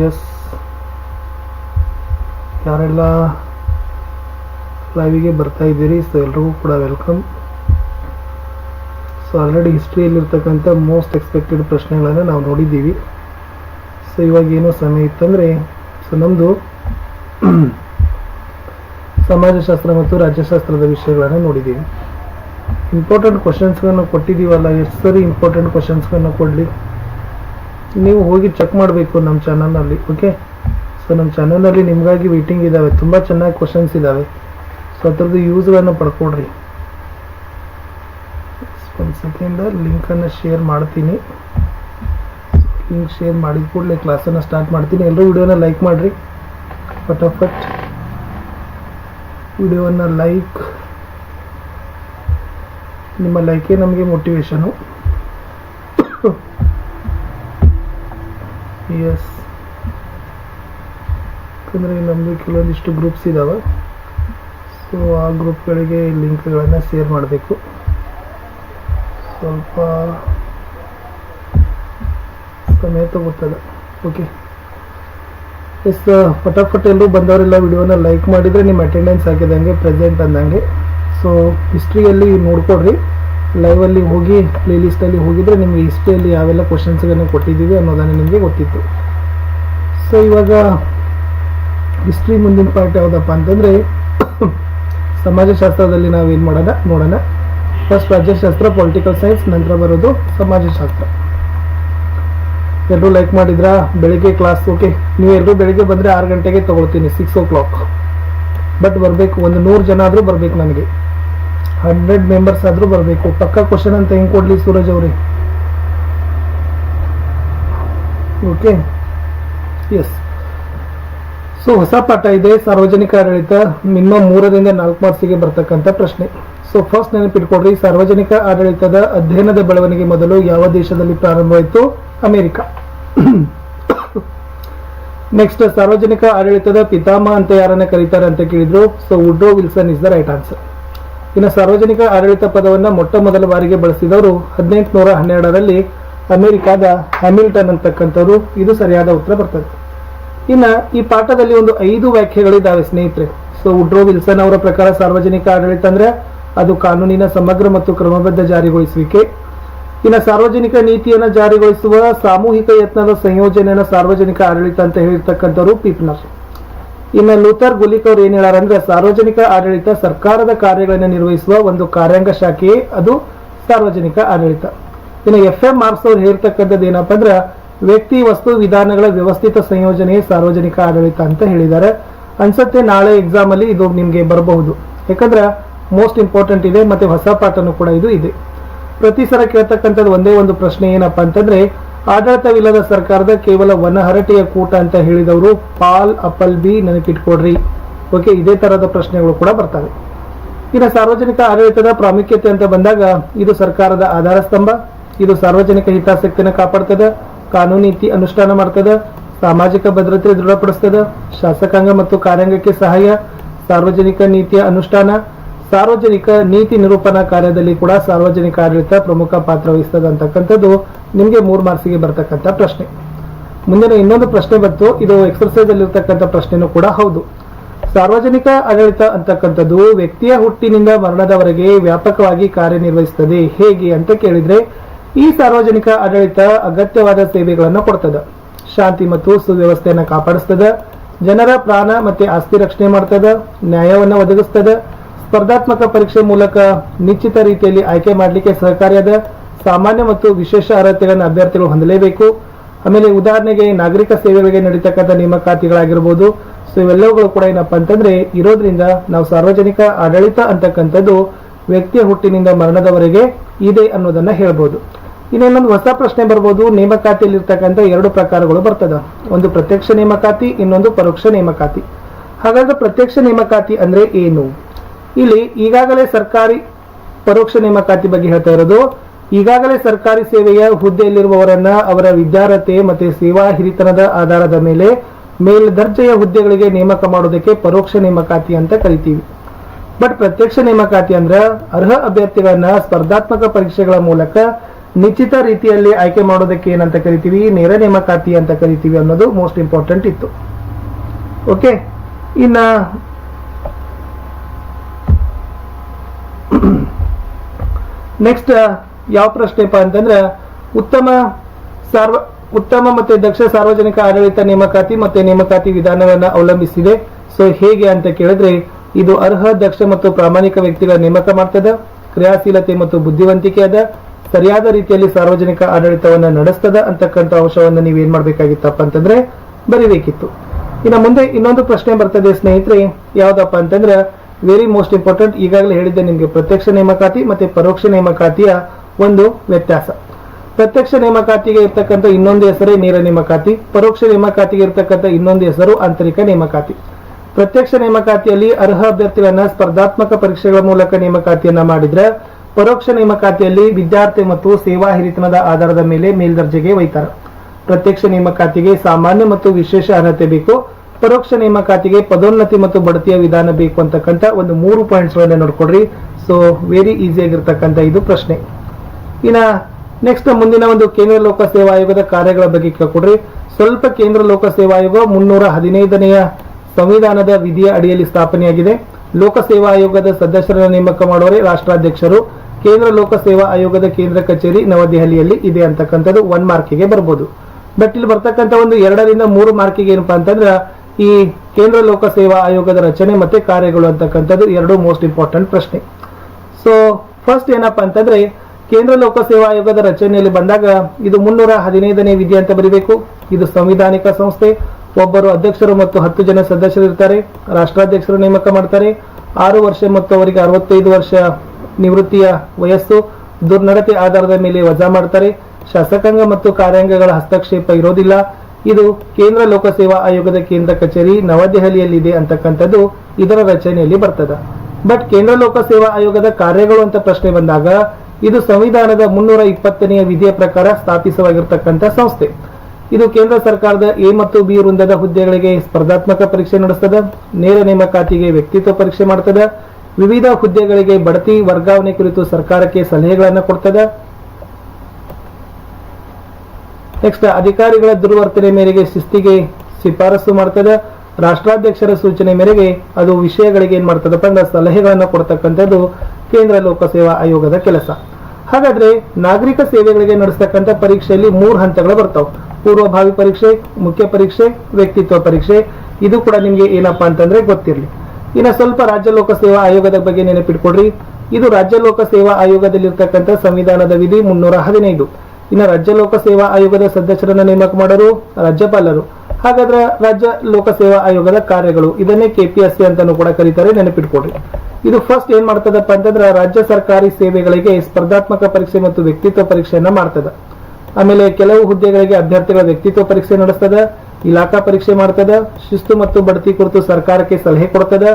S ಯಾರೆಲ್ಲ ಲೈವಿಗೆ ಬರ್ತಾ ಇದ್ದೀರಿ. ಸೊ ಎಲ್ರಿಗೂ ಕೂಡ ವೆಲ್ಕಮ್ ಸೊ ಆಲ್ರೆಡಿ ಹಿಸ್ಟ್ರಿಯಲ್ಲಿರ್ತಕ್ಕಂಥ ಮೋಸ್ಟ್ ಎಕ್ಸ್ಪೆಕ್ಟೆಡ್ ಪ್ರಶ್ನೆಗಳನ್ನು ನಾವು ನೋಡಿದ್ದೀವಿ. ಸೊ ಇವಾಗ ಏನೋ ಸಮಯ ಇತ್ತಂದರೆ ಸೊ ನಮ್ಮದು ಸಮಾಜಶಾಸ್ತ್ರ ಮತ್ತು ರಾಜ್ಯಶಾಸ್ತ್ರದ ವಿಷಯಗಳನ್ನು ನೋಡಿದ್ದೀವಿ. ಇಂಪಾರ್ಟೆಂಟ್ ಕ್ವಶನ್ಸ್ಗಳನ್ನು ಕೊಟ್ಟಿದ್ದೀವಲ್ಲ, ಎಷ್ಟು ಸರಿ ಇಂಪಾರ್ಟೆಂಟ್ ಕ್ವಶನ್ಸ್ಗಳನ್ನು ಕೊಡಲಿ? ನೀವು ಹೋಗಿ ಚೆಕ್ ಮಾಡಬೇಕು ನಮ್ಮ ಚಾನಲ್ನಲ್ಲಿ ಓಕೆ ಸೊ ನಮ್ಮ ಚಾನಲ್ನಲ್ಲಿ ನಿಮಗಾಗಿ ವೇಟಿಂಗ್ ಇದ್ದಾವೆ ತುಂಬ ಚೆನ್ನಾಗಿ ಕ್ವಶನ್ಸ್ ಇದ್ದಾವೆ ಸೊ ಯೂಸ್ಗಳನ್ನು ಪಡ್ಕೊಡ್ರಿ. ಒಂದು ಸೆಕೆಂಡ್ ಲಿಂಕನ್ನು ಶೇರ್ ಮಾಡ್ತೀನಿ. ಲಿಂಕ್ ಶೇರ್ ಮಾಡಿದ ಕೂಡಲೇ ಕ್ಲಾಸನ್ನು ಸ್ಟಾರ್ಟ್ ಮಾಡ್ತೀನಿ. ಎಲ್ಲರೂ ವಿಡಿಯೋನ ಲೈಕ್ ಮಾಡಿರಿ. ಫಟಾಫಟ್ ವಿಡಿಯೋವನ್ನು ಲೈಕ್ ನಿಮ್ಮ ಲೈಕೇ ನಮಗೆ ಮೋಟಿವೇಶನು ಎಸ್ ಯಾಕಂದರೆ ನಮ್ಮದು ಕೆಲವೊಂದಿಷ್ಟು ಗ್ರೂಪ್ಸ್ ಇದ್ದಾವೆ ಸೊ ಆ ಗ್ರೂಪ್ಗಳಿಗೆ ಲಿಂಕ್ಗಳನ್ನು ಶೇರ್ ಮಾಡಬೇಕು. ಸ್ವಲ್ಪ ಸಮಯ ತಗೋತದೆ. ಓಕೆ ಎಸ್ ಪಟಾಪಟ್ ಎಲ್ಲರೂ ಬಂದವರೆಲ್ಲ ವಿಡಿಯೋನ ಲೈಕ್ ಮಾಡಿದರೆ ನಿಮ್ಮ ಅಟೆಂಡೆನ್ಸ್ ಹಾಕಿದಂಗೆ ಪ್ರೆಸೆಂಟ್ ಅಂದಂಗೆ. ಸೊ ಹಿಸ್ಟ್ರಿಯಲ್ಲಿ ನೋಡ್ಕೊಡ್ರಿ. ಲೈವಲ್ಲಿ ಹೋಗಿ ಪ್ಲೇಲಿಸ್ಟಲ್ಲಿ ಹೋಗಿದರೆ ನಿಮಗೆ ಹಿಸ್ಟ್ರಿಯಲ್ಲಿ ಯಾವೆಲ್ಲ ಕ್ವಶನ್ಸ್ಗಳನ್ನು ಕೊಟ್ಟಿದ್ದೀವಿ ಅನ್ನೋದನ್ನು ನಿಮಗೆ ಗೊತ್ತಿತ್ತು. ಸೊ ಇವಾಗ ಹಿಸ್ಟ್ರಿ ಮುಂದಿನ ಪಾರ್ಟ್ ಯಾವುದಪ್ಪ ಅಂತಂದರೆ ಸಮಾಜಶಾಸ್ತ್ರದಲ್ಲಿ ನಾವು ಏನು ಮಾಡೋಣ? ನೋಡೋಣ. ಫಸ್ಟ್ ರಾಜ್ಯಶಾಸ್ತ್ರ ಪೊಲಿಟಿಕಲ್ ಸೈನ್ಸ್ ನಂತರ ಬರೋದು ಸಮಾಜಶಾಸ್ತ್ರ. ಎಲ್ಲರೂ ಲೈಕ್ ಮಾಡಿದ್ರಾ? ಬೆಳಿಗ್ಗೆ ಕ್ಲಾಸ್ ಓಕೆ ನೀವು ಎಲ್ಲರೂ ಬೆಳಿಗ್ಗೆ ಬಂದರೆ ಆರು ಗಂಟೆಗೆ ತಗೊಳ್ತೀನಿ ಸಿಕ್ಸ್ ಓ ಕ್ಲಾಕ್ ಬಟ್ ಬರಬೇಕು, ಒಂದು ನೂರು ಜನ ಆದರೂ ಬರಬೇಕು ನನಗೆ. ಹಂಡ್ರೆಡ್ ಮೆಂಬರ್ಸ್ ಆದರೂ ಬರಬೇಕು. ಪಕ್ಕ ಕ್ವಶನ್ ಅಂತ ಹೆಂಗೆ ಕೊಡಲಿ ಸೂರಜ್ ಅವ್ರಿ? ಓಕೆ ಎಸ್ ಸೊ, ಹೊಸ ಪಾಠ ಇದೆ. ಸಾರ್ವಜನಿಕ ಆಡಳಿತ ಮಿನಿಮಮ್ ಮೂರರಿಂದ ನಾಲ್ಕು ಮಾರ್ಕ್ಸಿಗೆ ಬರ್ತಕ್ಕಂಥ ಪ್ರಶ್ನೆ. ಸೊ ಫಸ್ಟ್ ನೆನಪಿಟ್ಕೊಡ್ರಿ ಸಾರ್ವಜನಿಕ ಆಡಳಿತದ ಅಧ್ಯಯನದ ಬೆಳವಣಿಗೆ ಮೊದಲು ಯಾವ ದೇಶದಲ್ಲಿ ಪ್ರಾರಂಭವಾಯಿತು? ಅಮೆರಿಕ. ನೆಕ್ಸ್ಟ್ ಸಾರ್ವಜನಿಕ ಆಡಳಿತದ ಪಿತಾಮಹ ಅಂತ ಯಾರನ್ನ ಕರೀತಾರೆ ಅಂತ ಕೇಳಿದ್ರು? So, Woodrow Wilson is the right answer ಇನ್ನು ಸಾರ್ವಜನಿಕ ಆಡಳಿತ ಪದವನ್ನ ಮೊಟ್ಟ ಮೊದಲ ಬಾರಿಗೆ ಬಳಸಿದವರು ಹದಿನೆಂಟುನೂರ ಹನ್ನೆರಡರಲ್ಲಿ ಅಮೆರಿಕಾದ ಹ್ಯಾಮಿಲ್ಟನ್ ಅಂತಕ್ಕಂಥವ್ರು. ಇದು ಸರಿಯಾದ ಉತ್ತರ ಬರ್ತದೆ. ಇನ್ನ ಈ ಪಾಠದಲ್ಲಿ ಒಂದು ಐದು ವ್ಯಾಖ್ಯೆಗಳಿದ್ದಾವೆ, ಸ್ನೇಹಿತರೆ. ಸೊ ಉಡ್ರೋ ವಿಲ್ಸನ್ ಅವರ ಪ್ರಕಾರ ಸಾರ್ವಜನಿಕ ಆಡಳಿತ ಅಂದ್ರೆ ಅದು ಕಾನೂನಿನ ಸಮಗ್ರ ಮತ್ತು ಕ್ರಮಬದ್ಧ ಜಾರಿಗೊಳಿಸುವಿಕೆ. ಇನ್ನು ಸಾರ್ವಜನಿಕ ನೀತಿಯನ್ನು ಜಾರಿಗೊಳಿಸುವ ಸಾಮೂಹಿಕ ಯತ್ನದ ಸಂಯೋಜನೆಯನ್ನು ಸಾರ್ವಜನಿಕ ಆಡಳಿತ ಅಂತ ಹೇಳಿರ್ತಕ್ಕಂಥವ್ರು ಪೀಪ್ನರ್. ಇನ್ನು ಲೂಥರ್ ಗುಲಿಕ್ ಅವರು ಏನು ಹೇಳಾರಂದ್ರೆ ಸಾರ್ವಜನಿಕ ಆಡಳಿತ ಸರ್ಕಾರದ ಕಾರ್ಯಗಳನ್ನು ನಿರ್ವಹಿಸುವ ಒಂದು ಕಾರ್ಯಾಂಗ ಶಾಖೆಯೇ ಅದು ಸಾರ್ವಜನಿಕ ಆಡಳಿತ. ಇನ್ನು ಎಫ್ ಎಂ ಮಾರ್ಕ್ಸ್ ಅವರು ಹೇಳ್ತಕ್ಕಂಥದ್ದು ಏನಪ್ಪ ಅಂದ್ರೆ ವ್ಯಕ್ತಿ, ವಸ್ತು, ವಿಧಾನಗಳ ವ್ಯವಸ್ಥಿತ ಸಂಯೋಜನೆ ಸಾರ್ವಜನಿಕ ಆಡಳಿತ ಅಂತ ಹೇಳಿದ್ದಾರೆ. ಅನ್ಸತ್ತೆ ನಾಳೆ ಎಕ್ಸಾಮ್ ಅಲ್ಲಿ ಇದು ನಿಮಗೆ ಬರಬಹುದು. ಯಾಕಂದ್ರೆ ಮೋಸ್ಟ್ ಇಂಪಾರ್ಟೆಂಟ್ ಇದೆ ಮತ್ತೆ ಹೊಸ ಪಾಠನೂ ಕೂಡ ಇದು ಇದೆ. ಪ್ರತಿ ಸರ ಕೇಳ್ತಕ್ಕಂಥದ್ದು ಒಂದೇ ಒಂದು ಪ್ರಶ್ನೆ ಏನಪ್ಪಾ ಅಂತಂದ್ರೆ, ಆಡಳಿತವಿಲ್ಲದ ಸರ್ಕಾರದ ಕೇವಲ ವನಹರಟೆಯ ಕೂಟ ಅಂತ ಹೇಳಿದವರು ಪಾಲ್, ಅಪಲ್, ಬಿ ನೆನಪಿಟ್ಕೊಡ್ರಿ ಓಕೆ, ಇದೇ ತರಹದ ಪ್ರಶ್ನೆಗಳು ಕೂಡ ಬರ್ತವೆ. ಇನ್ನು ಸಾರ್ವಜನಿಕ ಆಡಳಿತದ ಪ್ರಾಮುಖ್ಯತೆ ಅಂತ ಬಂದಾಗ, ಇದು ಸರ್ಕಾರದ ಆಧಾರ ಸ್ತಂಭ, ಇದು ಸಾರ್ವಜನಿಕ ಹಿತಾಸಕ್ತಿಯನ್ನು ಕಾಪಾಡ್ತದ. ಕಾನೂನು ನೀತಿ ಅನುಷ್ಠಾನ ಮಾಡ್ತದ, ಸಾಮಾಜಿಕ ಭದ್ರತೆ ದೃಢಪಡಿಸ್ತದ, ಶಾಸಕಾಂಗ ಮತ್ತು ಕಾರ್ಯಾಂಗಕ್ಕೆ ಸಹಾಯ, ಸಾರ್ವಜನಿಕ ನೀತಿಯ ಅನುಷ್ಠಾನ, ಸಾರ್ವಜನಿಕ ನೀತಿ ನಿರೂಪಣಾ ಕಾರ್ಯದಲ್ಲಿ ಕೂಡ ಸಾರ್ವಜನಿಕ ಆಡಳಿತ ಪ್ರಮುಖ ಪಾತ್ರ ವಹಿಸ್ತದ ಅಂತಕ್ಕಂಥದ್ದು ನಿಮಗೆ ಮೂರು ಮಾರ್ಕ್ಸಿಗೆ ಬರ್ತಕ್ಕಂಥ ಪ್ರಶ್ನೆ. ಮುಂದಿನ ಇನ್ನೊಂದು ಪ್ರಶ್ನೆ ಬಂತು, ಇದು ಎಕ್ಸರ್ಸೈಸ್ ಅಲ್ಲಿ ಇರತಕ್ಕಂಥ ಪ್ರಶ್ನೆನೂ ಕೂಡ ಹೌದು. ಸಾರ್ವಜನಿಕ ಆಡಳಿತ ಅಂತಕ್ಕಂಥದ್ದು ವ್ಯಕ್ತಿಯ ಹುಟ್ಟಿನಿಂದ ಮರಣದವರೆಗೆ ವ್ಯಾಪಕವಾಗಿ ಕಾರ್ಯನಿರ್ವಹಿಸ್ತದೆ, ಹೇಗೆ ಅಂತ ಕೇಳಿದ್ರೆ ಈ ಸಾರ್ವಜನಿಕ ಆಡಳಿತ ಅಗತ್ಯವಾದ ಸೇವೆಗಳನ್ನು ಕೊಡ್ತದೆ. ಶಾಂತಿ ಮತ್ತು ಸುವ್ಯವಸ್ಥೆಯನ್ನು ಕಾಪಾಡಿಸ್ತದ. ಜನರ ಪ್ರಾಣ ಮತ್ತು ಆಸ್ತಿ ರಕ್ಷಣೆ ಮಾಡ್ತದ. ನ್ಯಾಯವನ್ನು ಒದಗಿಸ್ತದ. ಸ್ಪರ್ಧಾತ್ಮಕ ಪರೀಕ್ಷೆ ಮೂಲಕ ನಿಶ್ಚಿತ ರೀತಿಯಲ್ಲಿ ಆಯ್ಕೆ ಮಾಡಲಿಕ್ಕೆ ಸಹಕಾರಿಯಾದ ಸಾಮಾನ್ಯ ಮತ್ತು ವಿಶೇಷ ಅರ್ಹತೆಗಳನ್ನು ಅಭ್ಯರ್ಥಿಗಳು ಹೊಂದಲೇಬೇಕು. ಆಮೇಲೆ ಉದಾಹರಣೆಗೆ ನಾಗರಿಕ ಸೇವೆಗಳಿಗೆ ನಡೀತಕ್ಕಂಥ ನೇಮಕಾತಿಗಳಾಗಿರ್ಬೋದು. ಸೊ ಇವೆಲ್ಲವುಗಳು ಕೂಡ ಏನಪ್ಪಾ ಅಂತಂದ್ರೆ ಇರೋದ್ರಿಂದ ನಾವು ಸಾರ್ವಜನಿಕ ಆಡಳಿತ ಅಂತಕ್ಕಂಥದ್ದು ವ್ಯಕ್ತಿಯ ಹುಟ್ಟಿನಿಂದ ಮರಣದವರೆಗೆ ಇದೆ ಅನ್ನೋದನ್ನ ಹೇಳ್ಬೋದು. ಇನ್ನೊಂದು ಹೊಸ ಪ್ರಶ್ನೆ ಬರ್ಬೋದು. ನೇಮಕಾತಿಯಲ್ಲಿರ್ತಕ್ಕಂಥ ಎರಡು ಪ್ರಕಾರಗಳು ಬರ್ತದ. ಒಂದು ಪ್ರತ್ಯಕ್ಷ ನೇಮಕಾತಿ, ಇನ್ನೊಂದು ಪರೋಕ್ಷ ನೇಮಕಾತಿ. ಹಾಗಾದ್ರೆ ಪ್ರತ್ಯಕ್ಷ ನೇಮಕಾತಿ ಅಂದ್ರೆ ಏನು? ಇಲ್ಲಿ ಈಗಾಗಲೇ ಸರ್ಕಾರಿ ಪರೋಕ್ಷ ನೇಮಕಾತಿ ಬಗ್ಗೆ ಹೇಳ್ತಾ ಇರೋದು. ಈಗಾಗಲೇ ಸರ್ಕಾರಿ ಸೇವೆಯ ಹುದ್ದೆಯಲ್ಲಿರುವವರನ್ನ ಅವರ ವಿದ್ಯಾರ್ಹತೆ ಮತ್ತೆ ಸೇವಾ ಹಿರಿತನದ ಆಧಾರದ ಮೇಲೆ ಮೇಲ್ದರ್ಜೆಯ ಹುದ್ದೆಗಳಿಗೆ ನೇಮಕ ಮಾಡೋದಕ್ಕೆ ಪರೋಕ್ಷ ನೇಮಕಾತಿ ಅಂತ ಕರಿತೀವಿ. ಬಟ್ ಪ್ರತ್ಯಕ್ಷ ನೇಮಕಾತಿ ಅಂದ್ರ ಅರ್ಹ ಅಭ್ಯರ್ಥಿಗಳನ್ನ ಸ್ಪರ್ಧಾತ್ಮಕ ಪರೀಕ್ಷೆಗಳ ಮೂಲಕ ನಿಶ್ಚಿತ ರೀತಿಯಲ್ಲಿ ಆಯ್ಕೆ ಮಾಡೋದಕ್ಕೆ ಏನಂತ ಕರಿತೀವಿ? ನೇರ ನೇಮಕಾತಿ ಅಂತ ಕರಿತೀವಿ ಅನ್ನೋದು ಮೋಸ್ಟ್ ಇಂಪಾರ್ಟೆಂಟ್ ಇತ್ತು. ಓಕೆ ಇನ್ನ ನೆಕ್ಸ್ಟ್ ಯಾವ ಪ್ರಶ್ನೆಪ್ಪ ಅಂತಂದ್ರೆ, ಉತ್ತಮ ಸಾರ್ವ, ಉತ್ತಮ ಮತ್ತೆ ದಕ್ಷ ಸಾರ್ವಜನಿಕ ಆಡಳಿತ ನೇಮಕಾತಿ ಮತ್ತೆ ನೇಮಕಾತಿ ವಿಧಾನವನ್ನು ಅವಲಂಬಿಸಿದೆ. ಸೊ ಹೇಗೆ ಅಂತ ಕೇಳಿದ್ರೆ, ಇದು ಅರ್ಹ, ದಕ್ಷ ಮತ್ತು ಪ್ರಾಮಾಣಿಕ ವ್ಯಕ್ತಿಗಳ ನೇಮಕ ಮಾಡ್ತದ, ಕ್ರಿಯಾಶೀಲತೆ ಮತ್ತು ಬುದ್ಧಿವಂತಿಕೆ ಅದ ಸರಿಯಾದ ರೀತಿಯಲ್ಲಿ ಸಾರ್ವಜನಿಕ ಆಡಳಿತವನ್ನ ನಡೆಸ್ತದ ಅಂತಕ್ಕಂಥ ಅಂಶವನ್ನ ಏನ್ ಮಾಡ್ಬೇಕಾಗಿತ್ತಪ್ಪ ಅಂತಂದ್ರೆ ಬರೀಬೇಕಿತ್ತು. ಇನ್ನು ಮುಂದೆ ಇನ್ನೊಂದು ಪ್ರಶ್ನೆ ಬರ್ತದೆ ಸ್ನೇಹಿತರೆ, ಯಾವ್ದಪ್ಪ ಅಂತಂದ್ರೆ ವೆರಿ ಮೋಸ್ಟ್ ಇಂಪಾರ್ಟೆಂಟ್ ಈಗಾಗಲೇ ಹೇಳಿದ್ದೆ ನಿಮಗೆ ಪ್ರತ್ಯಕ್ಷ ನೇಮಕಾತಿ ಮತ್ತೆ ಪರೋಕ್ಷ ನೇಮಕಾತಿಯ ಒಂದು ವ್ಯತ್ಯಾಸ. ಪ್ರತ್ಯಕ್ಷ ನೇಮಕಾತಿಗೆ ಇರ್ತಕ್ಕಂಥ ಇನ್ನೊಂದು ಹೆಸರೇ ನೇರ ನೇಮಕಾತಿ, ಪರೋಕ್ಷ ನೇಮಕಾತಿಗೆ ಇರ್ತಕ್ಕಂಥ ಇನ್ನೊಂದು ಹೆಸರು ಆಂತರಿಕ ನೇಮಕಾತಿ. ಪ್ರತ್ಯಕ್ಷ ನೇಮಕಾತಿಯಲ್ಲಿ ಅರ್ಹ ಅಭ್ಯರ್ಥಿಗಳನ್ನ ಸ್ಪರ್ಧಾತ್ಮಕ ಪರೀಕ್ಷೆಗಳ ಮೂಲಕ ನೇಮಕಾತಿಯನ್ನ ಮಾಡಿದ್ರೆ ಪರೋಕ್ಷ ನೇಮಕಾತಿಯಲ್ಲಿ ವಿದ್ಯಾರ್ಥಿ ಮತ್ತು ಸೇವಾ ಹಿರಿತನದ ಆಧಾರದ ಮೇಲೆ ಮೇಲ್ದರ್ಜೆಗೆ ಒಯ್ತಾರೆ. ಪ್ರತ್ಯಕ್ಷ ನೇಮಕಾತಿಗೆ ಸಾಮಾನ್ಯ ಮತ್ತು ವಿಶೇಷ ಅರ್ಹತೆ ಬೇಕು. ಪರೋಕ್ಷ ನೇಮಕಾತಿಗೆ ಪದೋನ್ನತಿ ಮತ್ತು ಬಡತಿಯ ವಿಧಾನ ಬೇಕು ಅಂತಕ್ಕಂಥ ಒಂದು ಮೂರು ಪಾಯಿಂಟ್ಸ್ ಗಳನ್ನ ನೋಡ್ಕೊಡ್ರಿ ಸೊ ವೆರಿ ಈಸಿ ಆಗಿರ್ತಕ್ಕಂಥ ಇದು ಪ್ರಶ್ನೆ. ಇನ್ನ ನೆಕ್ಸ್ಟ್ ಮುಂದಿನ ಒಂದು ಕೇಂದ್ರ ಲೋಕ ಸೇವಾ ಆಯೋಗದ ಕಾರ್ಯಗಳ ಬಗ್ಗೆ ಕೇಳ್ಕೊಡ್ರಿ. ಸ್ವಲ್ಪ ಕೇಂದ್ರ ಲೋಕ ಸೇವಾ ಆಯೋಗ ಮುನ್ನೂರ ಹದಿನೈದನೆಯ ಸಂವಿಧಾನದ ವಿಧಿಯ ಅಡಿಯಲ್ಲಿ ಸ್ಥಾಪನೆಯಾಗಿದೆ. ಲೋಕ ಸೇವಾ ಆಯೋಗದ ಸದಸ್ಯರನ್ನು ನೇಮಕ ಮಾಡುವರೆ ರಾಷ್ಟ್ರಾಧ್ಯಕ್ಷರು. ಕೇಂದ್ರ ಲೋಕ ಸೇವಾ ಆಯೋಗದ ಕೇಂದ್ರ ಕಚೇರಿ ನವದೆಹಲಿಯಲ್ಲಿ ಇದೆ ಅಂತಕ್ಕಂಥದ್ದು ಒನ್ ಮಾರ್ಕಿಗೆ ಬರ್ಬೋದು. ಬಟ್ ಇಲ್ಲಿ ಬರ್ತಕ್ಕಂಥ ಒಂದು ಎರಡರಿಂದ ಮೂರು ಮಾರ್ಕಿಗೆ ಏನಪ್ಪಾ ಅಂತಂದ್ರೆ, ಈ ಕೇಂದ್ರ ಲೋಕ ಸೇವಾ ಆಯೋಗದ ರಚನೆ ಮತ್ತೆ ಕಾರ್ಯಗಳು ಅಂತಕ್ಕಂಥದ್ದು ಎರಡು ಮೋಸ್ಟ್ ಇಂಪಾರ್ಟೆಂಟ್ ಪ್ರಶ್ನೆ. ಸೊ ಫಸ್ಟ್ ಏನಪ್ಪಾ ಅಂತಂದ್ರೆ, ಕೇಂದ್ರ ಲೋಕ ಸೇವಾ ಆಯೋಗದ ರಚನೆಯಲ್ಲಿ ಬಂದಾಗ ಇದು ಮುನ್ನೂರ ಹದಿನೈದನೇ ವಿಧಿ ಅಂತ ಬರೀಬೇಕು. ಇದು ಸಂವಿಧಾನಿಕ ಸಂಸ್ಥೆ. ಒಬ್ಬರು ಅಧ್ಯಕ್ಷರು ಮತ್ತು ಹತ್ತು ಜನ ಸದಸ್ಯರು ಇರ್ತಾರೆ ರಾಷ್ಟ್ರಾಧ್ಯಕ್ಷರು ನೇಮಕ ಮಾಡ್ತಾರೆ. ಆರು ವರ್ಷ ಮತ್ತು ಅವರಿಗೆ ಅರವತ್ತೈದು ವರ್ಷ ನಿವೃತ್ತಿಯ ವಯಸ್ಸು. ದುರ್ನಡತೆ ಆಧಾರದ ಮೇಲೆ ವಜಾ ಮಾಡ್ತಾರೆ. ಶಾಸಕಾಂಗ ಮತ್ತು ಕಾರ್ಯಾಂಗಗಳ ಹಸ್ತಕ್ಷೇಪ ಇರೋದಿಲ್ಲ. ಇದು ಕೇಂದ್ರ ಲೋಕಸೇವಾ ಆಯೋಗದ ಕೇಂದ್ರ ಕಚೇರಿ ನವದೆಹಲಿಯಲ್ಲಿದೆ ಅಂತಕ್ಕಂಥದ್ದು ಇದರ ರಚನೆಯಲ್ಲಿ ಬರ್ತದ. ಬಟ್ ಕೇಂದ್ರ ಲೋಕಸೇವಾ ಆಯೋಗದ ಕಾರ್ಯಗಳು ಅಂತ ಪ್ರಶ್ನೆ ಬಂದಾಗ, ಇದು ಸಂವಿಧಾನದ ಮುನ್ನೂರ ಇಪ್ಪತ್ತನೆಯ ವಿಧಿಯ ಪ್ರಕಾರ ಸ್ಥಾಪಿಸವಾಗಿರ್ತಕ್ಕಂಥ ಸಂಸ್ಥೆ. ಇದು ಕೇಂದ್ರ ಸರ್ಕಾರದ ಎ ಮತ್ತು ಬಿ ವೃಂದದ ಹುದ್ದೆಗಳಿಗೆ ಸ್ಪರ್ಧಾತ್ಮಕ ಪರೀಕ್ಷೆ ನಡೆಸ್ತದೆ. ನೇರ ನೇಮಕಾತಿಗೆ ವ್ಯಕ್ತಿತ್ವ ಪರೀಕ್ಷೆ ಮಾಡ್ತದೆ. ವಿವಿಧ ಹುದ್ದೆಗಳಿಗೆ ಬಡ್ತಿ ವರ್ಗಾವಣೆ ಕುರಿತು ಸರ್ಕಾರಕ್ಕೆ ಸಲಹೆಗಳನ್ನು ಕೊಡ್ತದೆ. ನೆಕ್ಸ್ಟ್, ಅಧಿಕಾರಿಗಳ ದುರ್ವರ್ತನೆ ಮೇರೆಗೆ ಶಿಸ್ತಿಗೆ ಶಿಫಾರಸು ಮಾಡ್ತದೆ. ರಾಷ್ಟ್ರಾಧ್ಯಕ್ಷರ ಸೂಚನೆ ಮೇರೆಗೆ ಅದು ವಿಷಯಗಳಿಗೆ ಏನ್ ಮಾಡ್ತದಪ್ಪ ಅಂದ್ರೆ ಸಲಹೆಗಳನ್ನು ಕೊಡ್ತಕ್ಕಂಥದ್ದು ಕೇಂದ್ರ ಲೋಕಸೇವಾ ಆಯೋಗದ ಕೆಲಸ. ಹಾಗಾದ್ರೆ ನಾಗರಿಕ ಸೇವೆಗಳಿಗೆ ನಡೆಸ್ತಕ್ಕಂಥ ಪರೀಕ್ಷೆಯಲ್ಲಿ ಮೂರು ಹಂತಗಳು ಬರ್ತಾವ. ಪೂರ್ವಭಾವಿ ಪರೀಕ್ಷೆ, ಮುಖ್ಯ ಪರೀಕ್ಷೆ, ವ್ಯಕ್ತಿತ್ವ ಪರೀಕ್ಷೆ. ಇದು ಕೂಡ ನಿಮ್ಗೆ ಏನಪ್ಪಾ ಅಂತಂದ್ರೆ ಗೊತ್ತಿರಲಿ. ಇನ್ನು ಸ್ವಲ್ಪ ರಾಜ್ಯ ಲೋಕ ಸೇವಾ ಆಯೋಗದ ಬಗ್ಗೆ ನೆನಪಿಟ್ಕೊಡ್ರಿ ಇದು ರಾಜ್ಯ ಲೋಕ ಲೋಕಸೇವಾ ಆಯೋಗದಲ್ಲಿರ್ತಕ್ಕಂಥ ಸಂವಿಧಾನದ ವಿಧಿ ಮುನ್ನೂರ ಹದಿನೈದು. ಇನ್ನು ರಾಜ್ಯ ಲೋಕಸೇವಾ ಆಯೋಗದ ಸದಸ್ಯರನ್ನ ನೇಮಕ ಮಾಡೋರು ರಾಜ್ಯಪಾಲರು. ಹಾಗಾದ್ರೆ ರಾಜ್ಯ ಲೋಕಸೇವಾ ಆಯೋಗದ ಕಾರ್ಯಗಳು, ಇದನ್ನೇ ಕೆಪಿಎಸ್ಸಿ ಅಂತಾನು ಕೂಡ ಕರೀತಾರೆ ನೆನಪಿಟ್ಕೊಡ್ರಿ ಇದು ಫಸ್ಟ್ ಏನ್ ಮಾಡ್ತದಪ್ಪ ಅಂತಂದ್ರೆ, ರಾಜ್ಯ ಸರ್ಕಾರಿ ಸೇವೆಗಳಿಗೆ ಸ್ಪರ್ಧಾತ್ಮಕ ಪರೀಕ್ಷೆ ಮತ್ತು ವ್ಯಕ್ತಿತ್ವ ಪರೀಕ್ಷೆಯನ್ನ ಮಾಡ್ತದ. ಆಮೇಲೆ ಕೆಲವು ಹುದ್ದೆಗಳಿಗೆ ಅಭ್ಯರ್ಥಿಗಳ ವ್ಯಕ್ತಿತ್ವ ಪರೀಕ್ಷೆ ನಡೆಸ್ತದ, ಇಲಾಖಾ ಪರೀಕ್ಷೆ ಮಾಡ್ತದ, ಶಿಸ್ತು ಮತ್ತು ಬಡ್ತಿ ಕುರಿತು ಸರ್ಕಾರಕ್ಕೆ ಸಲಹೆ ಕೊಡ್ತದ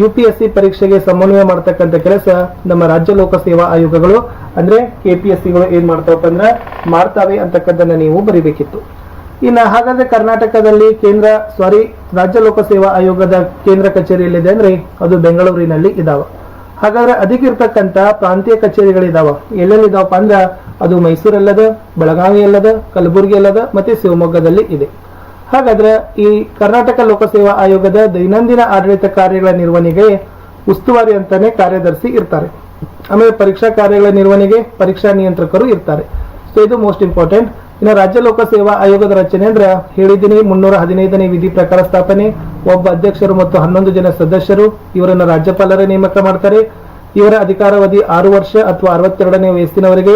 ಯುಪಿಎಸ್ಸಿ ಪರೀಕ್ಷೆಗೆ ಸಮನ್ವಯ ಮಾಡ್ತಕ್ಕಂಥ ಕೆಲಸ ನಮ್ಮ ರಾಜ್ಯ ಲೋಕಸೇವಾ ಆಯೋಗಗಳು, ಅಂದ್ರೆ ಕೆಪಿಎಸ್ಸಿಗಳು ಏನ್ ಮಾಡ್ತಾವಪ್ಪ ಅಂದ್ರೆ, ಮಾಡ್ತಾವೆ ಅಂತಕ್ಕಂಥ ನೀವು ಬರಿಬೇಕಿತ್ತು. ಇನ್ನ ಹಾಗಾದ್ರೆ ಕರ್ನಾಟಕದಲ್ಲಿ ಕೇಂದ್ರ ಸಾರಿ ರಾಜ್ಯ ಲೋಕಸೇವಾ ಆಯೋಗದ ಕೇಂದ್ರ ಕಚೇರಿ ಎಲ್ಲಿದೆ ಅಂದ್ರೆ ಅದು ಬೆಂಗಳೂರಿನಲ್ಲಿ ಇದಾವ. ಹಾಗಾದ್ರೆ ಅದಕ್ಕಿರ್ತಕ್ಕಂಥ ಪ್ರಾಂತೀಯ ಕಚೇರಿಗಳಿದಾವ. ಎಲ್ಲೆಲ್ಲಿ ಇದಾವಪ್ಪ ಅಂದ್ರ ಅದು ಮೈಸೂರಲ್ಲದ ಬೆಳಗಾವಿ ಅಲ್ಲದ ಕಲಬುರಗಿ ಅಲ್ಲದ ಮತ್ತೆ ಶಿವಮೊಗ್ಗದಲ್ಲಿ ಇದೆ. ಹಾಗಾದ್ರೆ ಈ ಕರ್ನಾಟಕ ಲೋಕಸೇವಾ ಆಯೋಗದ ದೈನಂದಿನ ಆಡಳಿತ ಕಾರ್ಯಗಳ ನಿರ್ವಹಣೆಗೆ ಉಸ್ತುವಾರಿ ಅಂತಾನೆ ಕಾರ್ಯದರ್ಶಿ ಇರ್ತಾರೆ. ಆಮೇಲೆ ಪರೀಕ್ಷಾ ಕಾರ್ಯಗಳ ನಿರ್ವಹಣೆಗೆ ಪರೀಕ್ಷಾ ನಿಯಂತ್ರಕರು ಇರ್ತಾರೆ. ಸೊ ಇದು ಮೋಸ್ಟ್ ಇಂಪಾರ್ಟೆಂಟ್ ಇನ್ನು ರಾಜ್ಯ ಲೋಕಸೇವಾ ಆಯೋಗದ ರಚನೆ ಅಂದ್ರೆ ಹೇಳಿದ್ದೀನಿ, ಮುನ್ನೂರ ಹದಿನೈದನೇ ವಿಧಿ ಪ್ರಕಾರ ಸ್ಥಾಪನೆ. ಒಬ್ಬ ಅಧ್ಯಕ್ಷರು ಮತ್ತು ಹನ್ನೊಂದು ಜನ ಸದಸ್ಯರು ಇವರನ್ನ ರಾಜ್ಯಪಾಲರ ನೇಮಕ ಮಾಡ್ತಾರೆ. ಇವರ ಅಧಿಕಾರಾವಧಿ ಆರು ವರ್ಷ ಅಥವಾ ಅರವತ್ತೆರಡನೇ ವಯಸ್ಸಿನವರೆಗೆ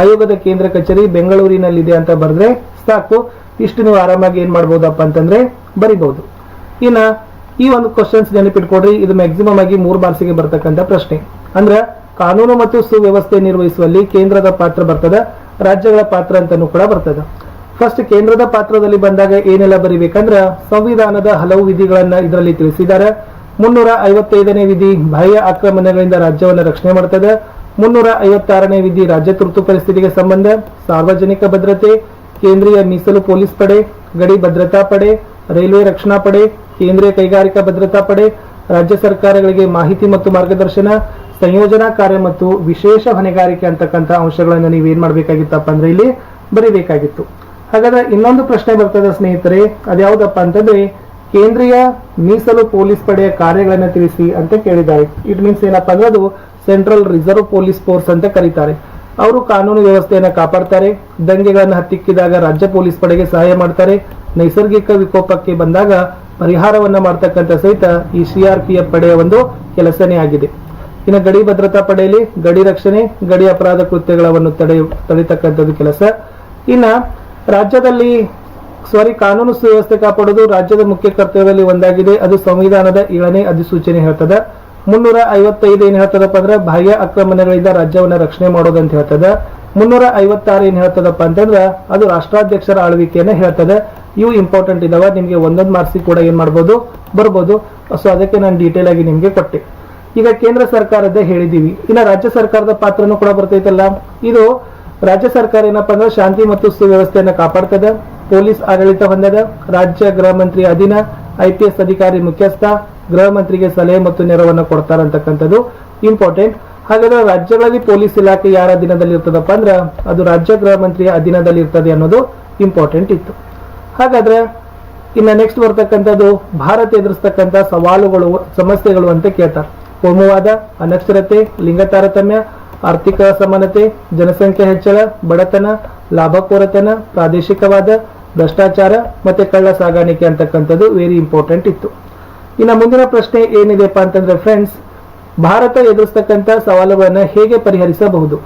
ಆಯೋಗದ ಕೇಂದ್ರ ಕಚೇರಿ ಬೆಂಗಳೂರಿನಲ್ಲಿದೆ ಅಂತ ಬರೆದ್ರೆ ಸಾಕು. ಇಷ್ಟು ನೀವು ಆರಾಮಾಗಿ ಏನ್ ಮಾಡ್ಬೋದಪ್ಪ ಅಂತಂದ್ರೆ ಬರಿಬಹುದು. ಇನ್ನ ಈ ಒಂದು ಕ್ವಶನ್ಸ್ ನೆನಪಿಟ್ಕೊಡ್ರಿ ಇದು ಮ್ಯಾಕ್ಸಿಮಮ್ ಆಗಿ ಮೂರು ಮಾರ್ಕ್ಸಿಗೆ ಬರ್ತಕ್ಕಂಥ ಪ್ರಶ್ನೆ. ಅಂದ್ರ ಕಾನೂನು ಮತ್ತು ಸುವ್ಯವಸ್ಥೆ ನಿರ್ವಹಿಸುವಲ್ಲಿ ಕೇಂದ್ರದ ಪಾತ್ರ ಬರ್ತದ, ರಾಜ್ಯಗಳ ಪಾತ್ರ ಅಂತಾನು ಕೂಡ ಬರ್ತದ. ಫಸ್ಟ್ ಕೇಂದ್ರದ ಪಾತ್ರದಲ್ಲಿ ಬಂದಾಗ ಏನೆಲ್ಲ ಬರಿಬೇಕಂದ್ರ ಸಂವಿಧಾನದ ಹಲವು ವಿಧಿಗಳನ್ನ ಇದರಲ್ಲಿ ತಿಳಿಸಿದ್ದಾರೆ. ಮುನ್ನೂರ ಐವತ್ತೈದನೇ ವಿಧಿ ಬಾಹ್ಯ ಆಕ್ರಮಣಗಳಿಂದ ರಾಜ್ಯವನ್ನು ರಕ್ಷಣೆ ಮಾಡ್ತದೆ. ಮುನ್ನೂರ ಐವತ್ತಾರನೇ ವಿಧಿ ರಾಜ್ಯ ತುರ್ತು ಪರಿಸ್ಥಿತಿಗೆ ಸಂಬಂಧ, ಸಾರ್ವಜನಿಕ ಭದ್ರತೆ, ಕೇಂದ್ರೀಯ ಮೀಸಲು ಪೊಲೀಸ್ ಪಡೆ, ಗಡಿ ಭದ್ರತಾ ಪಡೆ, ರೈಲ್ವೆ ರಕ್ಷಣಾ ಪಡೆ, ಕೇಂದ್ರೀಯ ಕೈಗಾರಿಕಾ ಭದ್ರತಾ ಪಡೆ, ರಾಜ್ಯ ಸರ್ಕಾರಗಳಿಗೆ ಮಾಹಿತಿ ಮತ್ತು ಮಾರ್ಗದರ್ಶನ ಸಂಯೋಜನಾ ಕಾರ್ಯ ಮತ್ತು ವಿಶೇಷ ಹೊಣೆಗಾರಿಕೆ ಅಂತಕ್ಕಂಥ ಅಂಶಗಳನ್ನು ನೀವು ಏನ್ ಮಾಡ್ಬೇಕಾಗಿತ್ತಪ್ಪ ಅಂದ್ರೆ ಇಲ್ಲಿ ಬರೀಬೇಕಾಗಿತ್ತು. ಹಾಗಾದ್ರೆ ಇನ್ನೊಂದು ಪ್ರಶ್ನೆ ಬರ್ತದೆ ಸ್ನೇಹಿತರೆ, ಅದ್ಯಾವುದಪ್ಪ ಅಂತಂದ್ರೆ ಕೇಂದ್ರೀಯ ಮೀಸಲು ಪೊಲೀಸ್ ಪಡೆಯ ಕಾರ್ಯಗಳನ್ನು ತಿಳಿಸಿ ಅಂತ ಕೇಳಿದ್ದಾರೆ. ಇಟ್ ಮೀನ್ಸ್ ಏನಪ್ಪಾ ಅಂದ್ರೆ ಅದು ಸೆಂಟ್ರಲ್ ರಿಸರ್ವ್ ಪೊಲೀಸ್ ಫೋರ್ಸ್ ಅಂತ ಕರೀತಾರೆ. ಅವರು ಕಾನೂನು ವ್ಯವಸ್ಥೆಯನ್ನು ಕಾಪಾಡ್ತಾರೆ, ದಂಗೆಗಳನ್ನು ಹತ್ತಿಕ್ಕಿದಾಗ ರಾಜ್ಯ ಪೊಲೀಸ್ ಪಡೆಗೆ ಸಹಾಯ ಮಾಡ್ತಾರೆ, ನೈಸರ್ಗಿಕ ವಿಕೋಪಕ್ಕೆ ಬಂದಾಗ ಪರಿಹಾರವನ್ನ ಮಾಡ್ತಕ್ಕಂಥ ಸಹಿತ ಈ ಸಿಆರ್ಪಿಎಫ್ ಪಡೆಯ ಒಂದು ಕೆಲಸನೇ ಆಗಿದೆ. ಇನ್ನು ಗಡಿ ಭದ್ರತಾ ಪಡೆಯಲ್ಲಿ ಗಡಿ ರಕ್ಷಣೆ, ಗಡಿ ಅಪರಾಧ ಕೃತ್ಯಗಳನ್ನು ತಡೆ, ತಡಿತಕ್ಕಂಥದ್ದು ಕೆಲಸ. ಇನ್ನ ರಾಜ್ಯದಲ್ಲಿ ಸಾರಿ ಕಾನೂನು ಸುವ್ಯವಸ್ಥೆ ಕಾಪಾಡೋದು ರಾಜ್ಯದ ಮುಖ್ಯ ಕರ್ತವ್ಯದಲ್ಲಿ ಒಂದಾಗಿದೆ. ಅದು ಸಂವಿಧಾನದ ಏಳನೇ ಅಧಿಸೂಚನೆ ಹೇಳ್ತದೆ. ಮುನ್ನೂರ ಐವತ್ತೈದು ಏನ್ ಹೇಳ್ತದಪ್ಪ ಅಂದ್ರೆ ಬಾಹ್ಯ ಆಕ್ರಮಣಗಳಿಂದ ರಾಜ್ಯವನ್ನ ರಕ್ಷಣೆ ಮಾಡೋದು ಅಂತ ಹೇಳ್ತದ. ಮುನ್ನೂರ ಐವತ್ತಾರು ಏನ್ ಹೇಳ್ತದಪ್ಪ ಅಂತಂದ್ರ ಅದು ರಾಷ್ಟ್ರಾಧ್ಯಕ್ಷರ ಆಳ್ವಿಕೆಯನ್ನ ಹೇಳ್ತದೆ. ಇವು ಇಂಪಾರ್ಟೆಂಟ್ ಇದಾವೆ. ನಿಮಗೆ ಒಂದೊಂದು ಮಾರ್ಕ್ಸಿಗೆ ಕೂಡ ಏನ್ ಮಾಡ್ಬೋದು, ಬರ್ಬೋದು. ಸೊ ಅದಕ್ಕೆ ನಾನು ಡೀಟೇಲ್ ಆಗಿ ನಿಮಗೆ ಕೊಟ್ಟೆ. ಈಗ ಕೇಂದ್ರ ಸರ್ಕಾರದ ಹೇಳಿದ್ದೀವಿ. ಇನ್ನ ರಾಜ್ಯ ಸರ್ಕಾರದ ಪಾತ್ರನೂ ಕೂಡ ಬರ್ತೈತಲ್ಲ. ಇದು ರಾಜ್ಯ ಸರ್ಕಾರ ಏನಪ್ಪಾ ಅಂದ್ರೆ ಶಾಂತಿ ಮತ್ತು ಸುವ್ಯವಸ್ಥೆಯನ್ನ ಕಾಪಾಡ್ತದೆ. ಪೊಲೀಸ್ ಆಡಳಿತ ಹೊಂದದ. ರಾಜ್ಯ ಗೃಹ ಮಂತ್ರಿ ಅಧೀನ ಐಪಿಎಸ್ ಅಧಿಕಾರಿ ಮುಖ್ಯಸ್ಥ, ಗೃಹ ಮಂತ್ರಿಗೆ ಸಲಹೆ ಮತ್ತು ನೆರವನ್ನು ಕೊಡ್ತಾರಂತಕ್ಕಂಥದ್ದು ಇಂಪಾರ್ಟೆಂಟ್ ಹಾಗಾದ್ರೆ ರಾಜ್ಯಗಳಲ್ಲಿ ಪೊಲೀಸ್ ಇಲಾಖೆ ಯಾರ ಅಧೀನದಲ್ಲಿ ಇರ್ತದಪ್ಪ ಅಂದ್ರೆ ಅದು ರಾಜ್ಯ ಗೃಹ ಮಂತ್ರಿಯ ಅಧೀನದಲ್ಲಿ ಇರ್ತದೆ ಅನ್ನೋದು ಇಂಪಾರ್ಟೆಂಟ್ ಇತ್ತು. ಹಾಗಾದ್ರೆ ಇನ್ನ ನೆಕ್ಸ್ಟ್ ಬರ್ತಕ್ಕಂಥದ್ದು, ಭಾರತ ಎದುರಿಸ್ತಕ್ಕಂಥ ಸವಾಲುಗಳು, ಸಮಸ್ಯೆಗಳು ಅಂತ ಕೇಳ್ತಾರೆ. ಕೋಮುವಾದ, ಅನಕ್ಷರತೆ, ಲಿಂಗ ತಾರತಮ್ಯ, ಆರ್ಥಿಕ ಅಸಮಾನತೆ, ಜನಸಂಖ್ಯೆ ಹೆಚ್ಚಳ, ಬಡತನ ಲಾಭಕೋರತನ ಪ್ರಾದೇಶಿಕವಾದ, ಭ್ರಷ್ಟಾಚಾರ ಮತ್ತೆ ಕಳ್ಳ ಸಾಗಾಣಿಕೆ ಅಂತಕ್ಕಂಥದ್ದು ವೆರಿ ಇಂಪಾರ್ಟೆಂಟ್ ಇತ್ತು. ಇನ್ನು ಮುಂದಿನ ಪ್ರಶ್ನೆ ಏನಿದೆಪ್ಪ ಅಂತಂದ್ರೆ ಫ್ರೆಂಡ್ಸ್ ಭಾರತ ಎದುರಿಸ್ತಕ್ಕಂಥ ಸವಾಲುಗಳನ್ನು ಹೇಗೆ ಪರಿಹರಿಸಬಹುದು?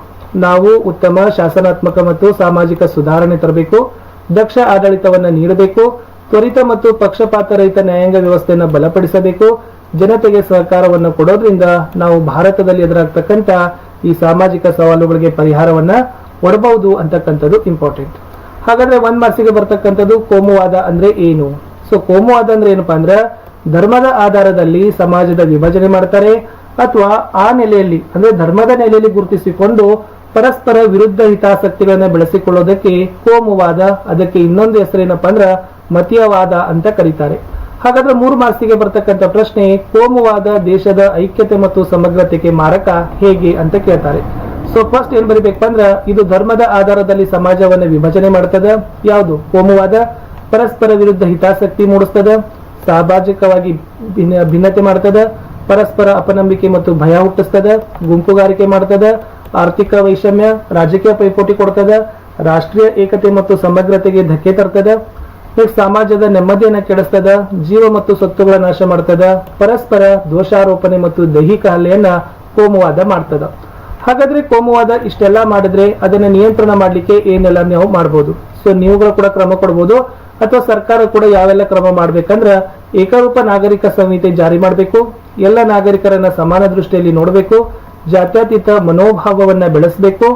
ನಾವು ಉತ್ತಮ, ಶಾಸನಾತ್ಮಕ ಮತ್ತು ಸಾಮಾಜಿಕ ಸುಧಾರಣೆ ತರಬೇಕು, ದಕ್ಷ ಆಡಳಿತವನ್ನು ನೀಡಬೇಕು, ತ್ವರಿತ ಮತ್ತು ಪಕ್ಷಪಾತ ರಹಿತ ನ್ಯಾಯಾಂಗ ವ್ಯವಸ್ಥೆಯನ್ನು ಬಲಪಡಿಸಬೇಕು ಜನತೆಗೆ ಸಹಕಾರವನ್ನು ಕೊಡೋದ್ರಿಂದ ನಾವು ಭಾರತದಲ್ಲಿ ಎದುರಾಗ್ತಕ್ಕಂಥ ಈ ಸಾಮಾಜಿಕ ಸವಾಲುಗಳಿಗೆ ಪರಿಹಾರವನ್ನ ಕೊಡಬಹುದು ಅಂತಕ್ಕಂಥದ್ದು ಇಂಪಾರ್ಟೆಂಟ್ ಹಾಗಾದ್ರೆ ಒಂದ್ ಮಾರ್ಸಿಗೆ ಬರ್ತಕ್ಕಂಥದ್ದು ಕೋಮುವಾದ ಅಂದ್ರೆ ಏನು? ಸೊ ಕೋಮುವಾದ ಅಂದ್ರೆ ಏನಪ್ಪಾ ಅಂದ್ರೆ ಧರ್ಮದ ಆಧಾರದಲ್ಲಿ ಸಮಾಜದ ವಿಭಜನೆ ಮಾಡ್ತಾರೆ ಅಥವಾ ಆ ನೆಲೆಯಲ್ಲಿ, ಅಂದ್ರೆ ಧರ್ಮದ ನೆಲೆಯಲ್ಲಿ ಗುರುತಿಸಿಕೊಂಡು ಪರಸ್ಪರ ವಿರುದ್ಧ ಹಿತಾಸಕ್ತಿಗಳನ್ನ ಬೆಳೆಸಿಕೊಳ್ಳೋದಕ್ಕೆ ಕೋಮುವಾದ, ಅದಕ್ಕೆ ಇನ್ನೊಂದು ಹೆಸರೇನಪ್ಪ ಅಂದ್ರ ಮತೀಯವಾದ ಅಂತ ಕರೀತಾರೆ. ಹಾಗಾದ್ರೆ ಮೂರು ಮಾರ್ಕ್ಸಿಗೆ ಬರ್ತಕ್ಕಂಥ ಪ್ರಶ್ನೆ, ಕೋಮುವಾದ ದೇಶದ ಐಕ್ಯತೆ ಮತ್ತು ಸಮಗ್ರತೆಗೆ ಮಾರಕ ಹೇಗೆ ಅಂತ ಕೇಳ್ತಾರೆ. ಸೊ ಫಸ್ಟ್ ಏನ್ ಬರಿಬೇಕಪ್ಪ ಅಂದ್ರ, ಇದು ಧರ್ಮದ ಆಧಾರದಲ್ಲಿ ಸಮಾಜವನ್ನ ವಿಭಜನೆ ಮಾಡ್ತದ? ಯಾವುದು? ಕೋಮುವಾದ? ಪರಸ್ಪರ ವಿರುದ್ಧ ಹಿತಾಸಕ್ತಿ ಮೂಡಿಸ್ತದ? ಸಾಮಾಜಿಕವಾಗಿ ಭಿನ್ನ, ಭಿನ್ನತೆ ಮಾಡ್ತದ? ಪರಸ್ಪರ ಅಪನಂಬಿಕೆ ಮತ್ತು ಭಯ ಹುಟ್ಟಿಸ್ತದ? ಗುಂಪುಗಾರಿಕೆ ಮಾಡ್ತದ? ಆರ್ಥಿಕ ವೈಷಮ್ಯ, ರಾಜಕೀಯ ಪೈಪೋಟಿ ಕೊಡ್ತದ? ರಾಷ್ಟ್ರೀಯ ಏಕತೆ ಮತ್ತು ಸಮಗ್ರತೆಗೆ ಧಕ್ಕೆ ತರ್ತದ? ನೆಕ್ಸ್ಟ್ ಸಮಾಜದ ನೆಮ್ಮದಿಯನ್ನ ಕೆಡಿಸ್ತದ, ಜೀವ ಮತ್ತು ಸತ್ತುಗಳ ನಾಶ ಮಾಡ್ತದ, ಪರಸ್ಪರ ದೋಷಾರೋಪಣೆ ಮತ್ತು ದೈಹಿಕ ಹಲ್ಲೆಯನ್ನ ಕೋಮುವಾದ ಮಾಡ್ತದ. ಹಾಗಾದ್ರೆ ಕೋಮುವಾದ ಇಷ್ಟೆಲ್ಲ ಮಾಡಿದ್ರೆ ಅದನ್ನ ನಿಯಂತ್ರಣ ಮಾಡ್ಲಿಕ್ಕೆ ಏನೆಲ್ಲ ನಾವು ಮಾಡ್ಬೋದು? ಸೊ ನೀವುಗಳು ಕೂಡ ಕ್ರಮ ಕೊಡ್ಬೋದು, ಅಥವಾ ಸರ್ಕಾರ ಕೂಡ ಯಾವೆಲ್ಲ ಕ್ರಮ ಮಾಡ್ಬೇಕಂದ್ರ ಏಕರೂಪ ನಾಗರಿಕ ಸಂಹಿತೆ ಜಾರಿ ಮಾಡಬೇಕು, ಎಲ್ಲ ನಾಗರಿಕರನ್ನ ಸಮಾನ ದೃಷ್ಟಿಯಲ್ಲಿ ನೋಡಬೇಕು, ಜಾತ್ಯತೀತ ಮನೋಭಾವವನ್ನ ಬೆಳೆಸಬೇಕು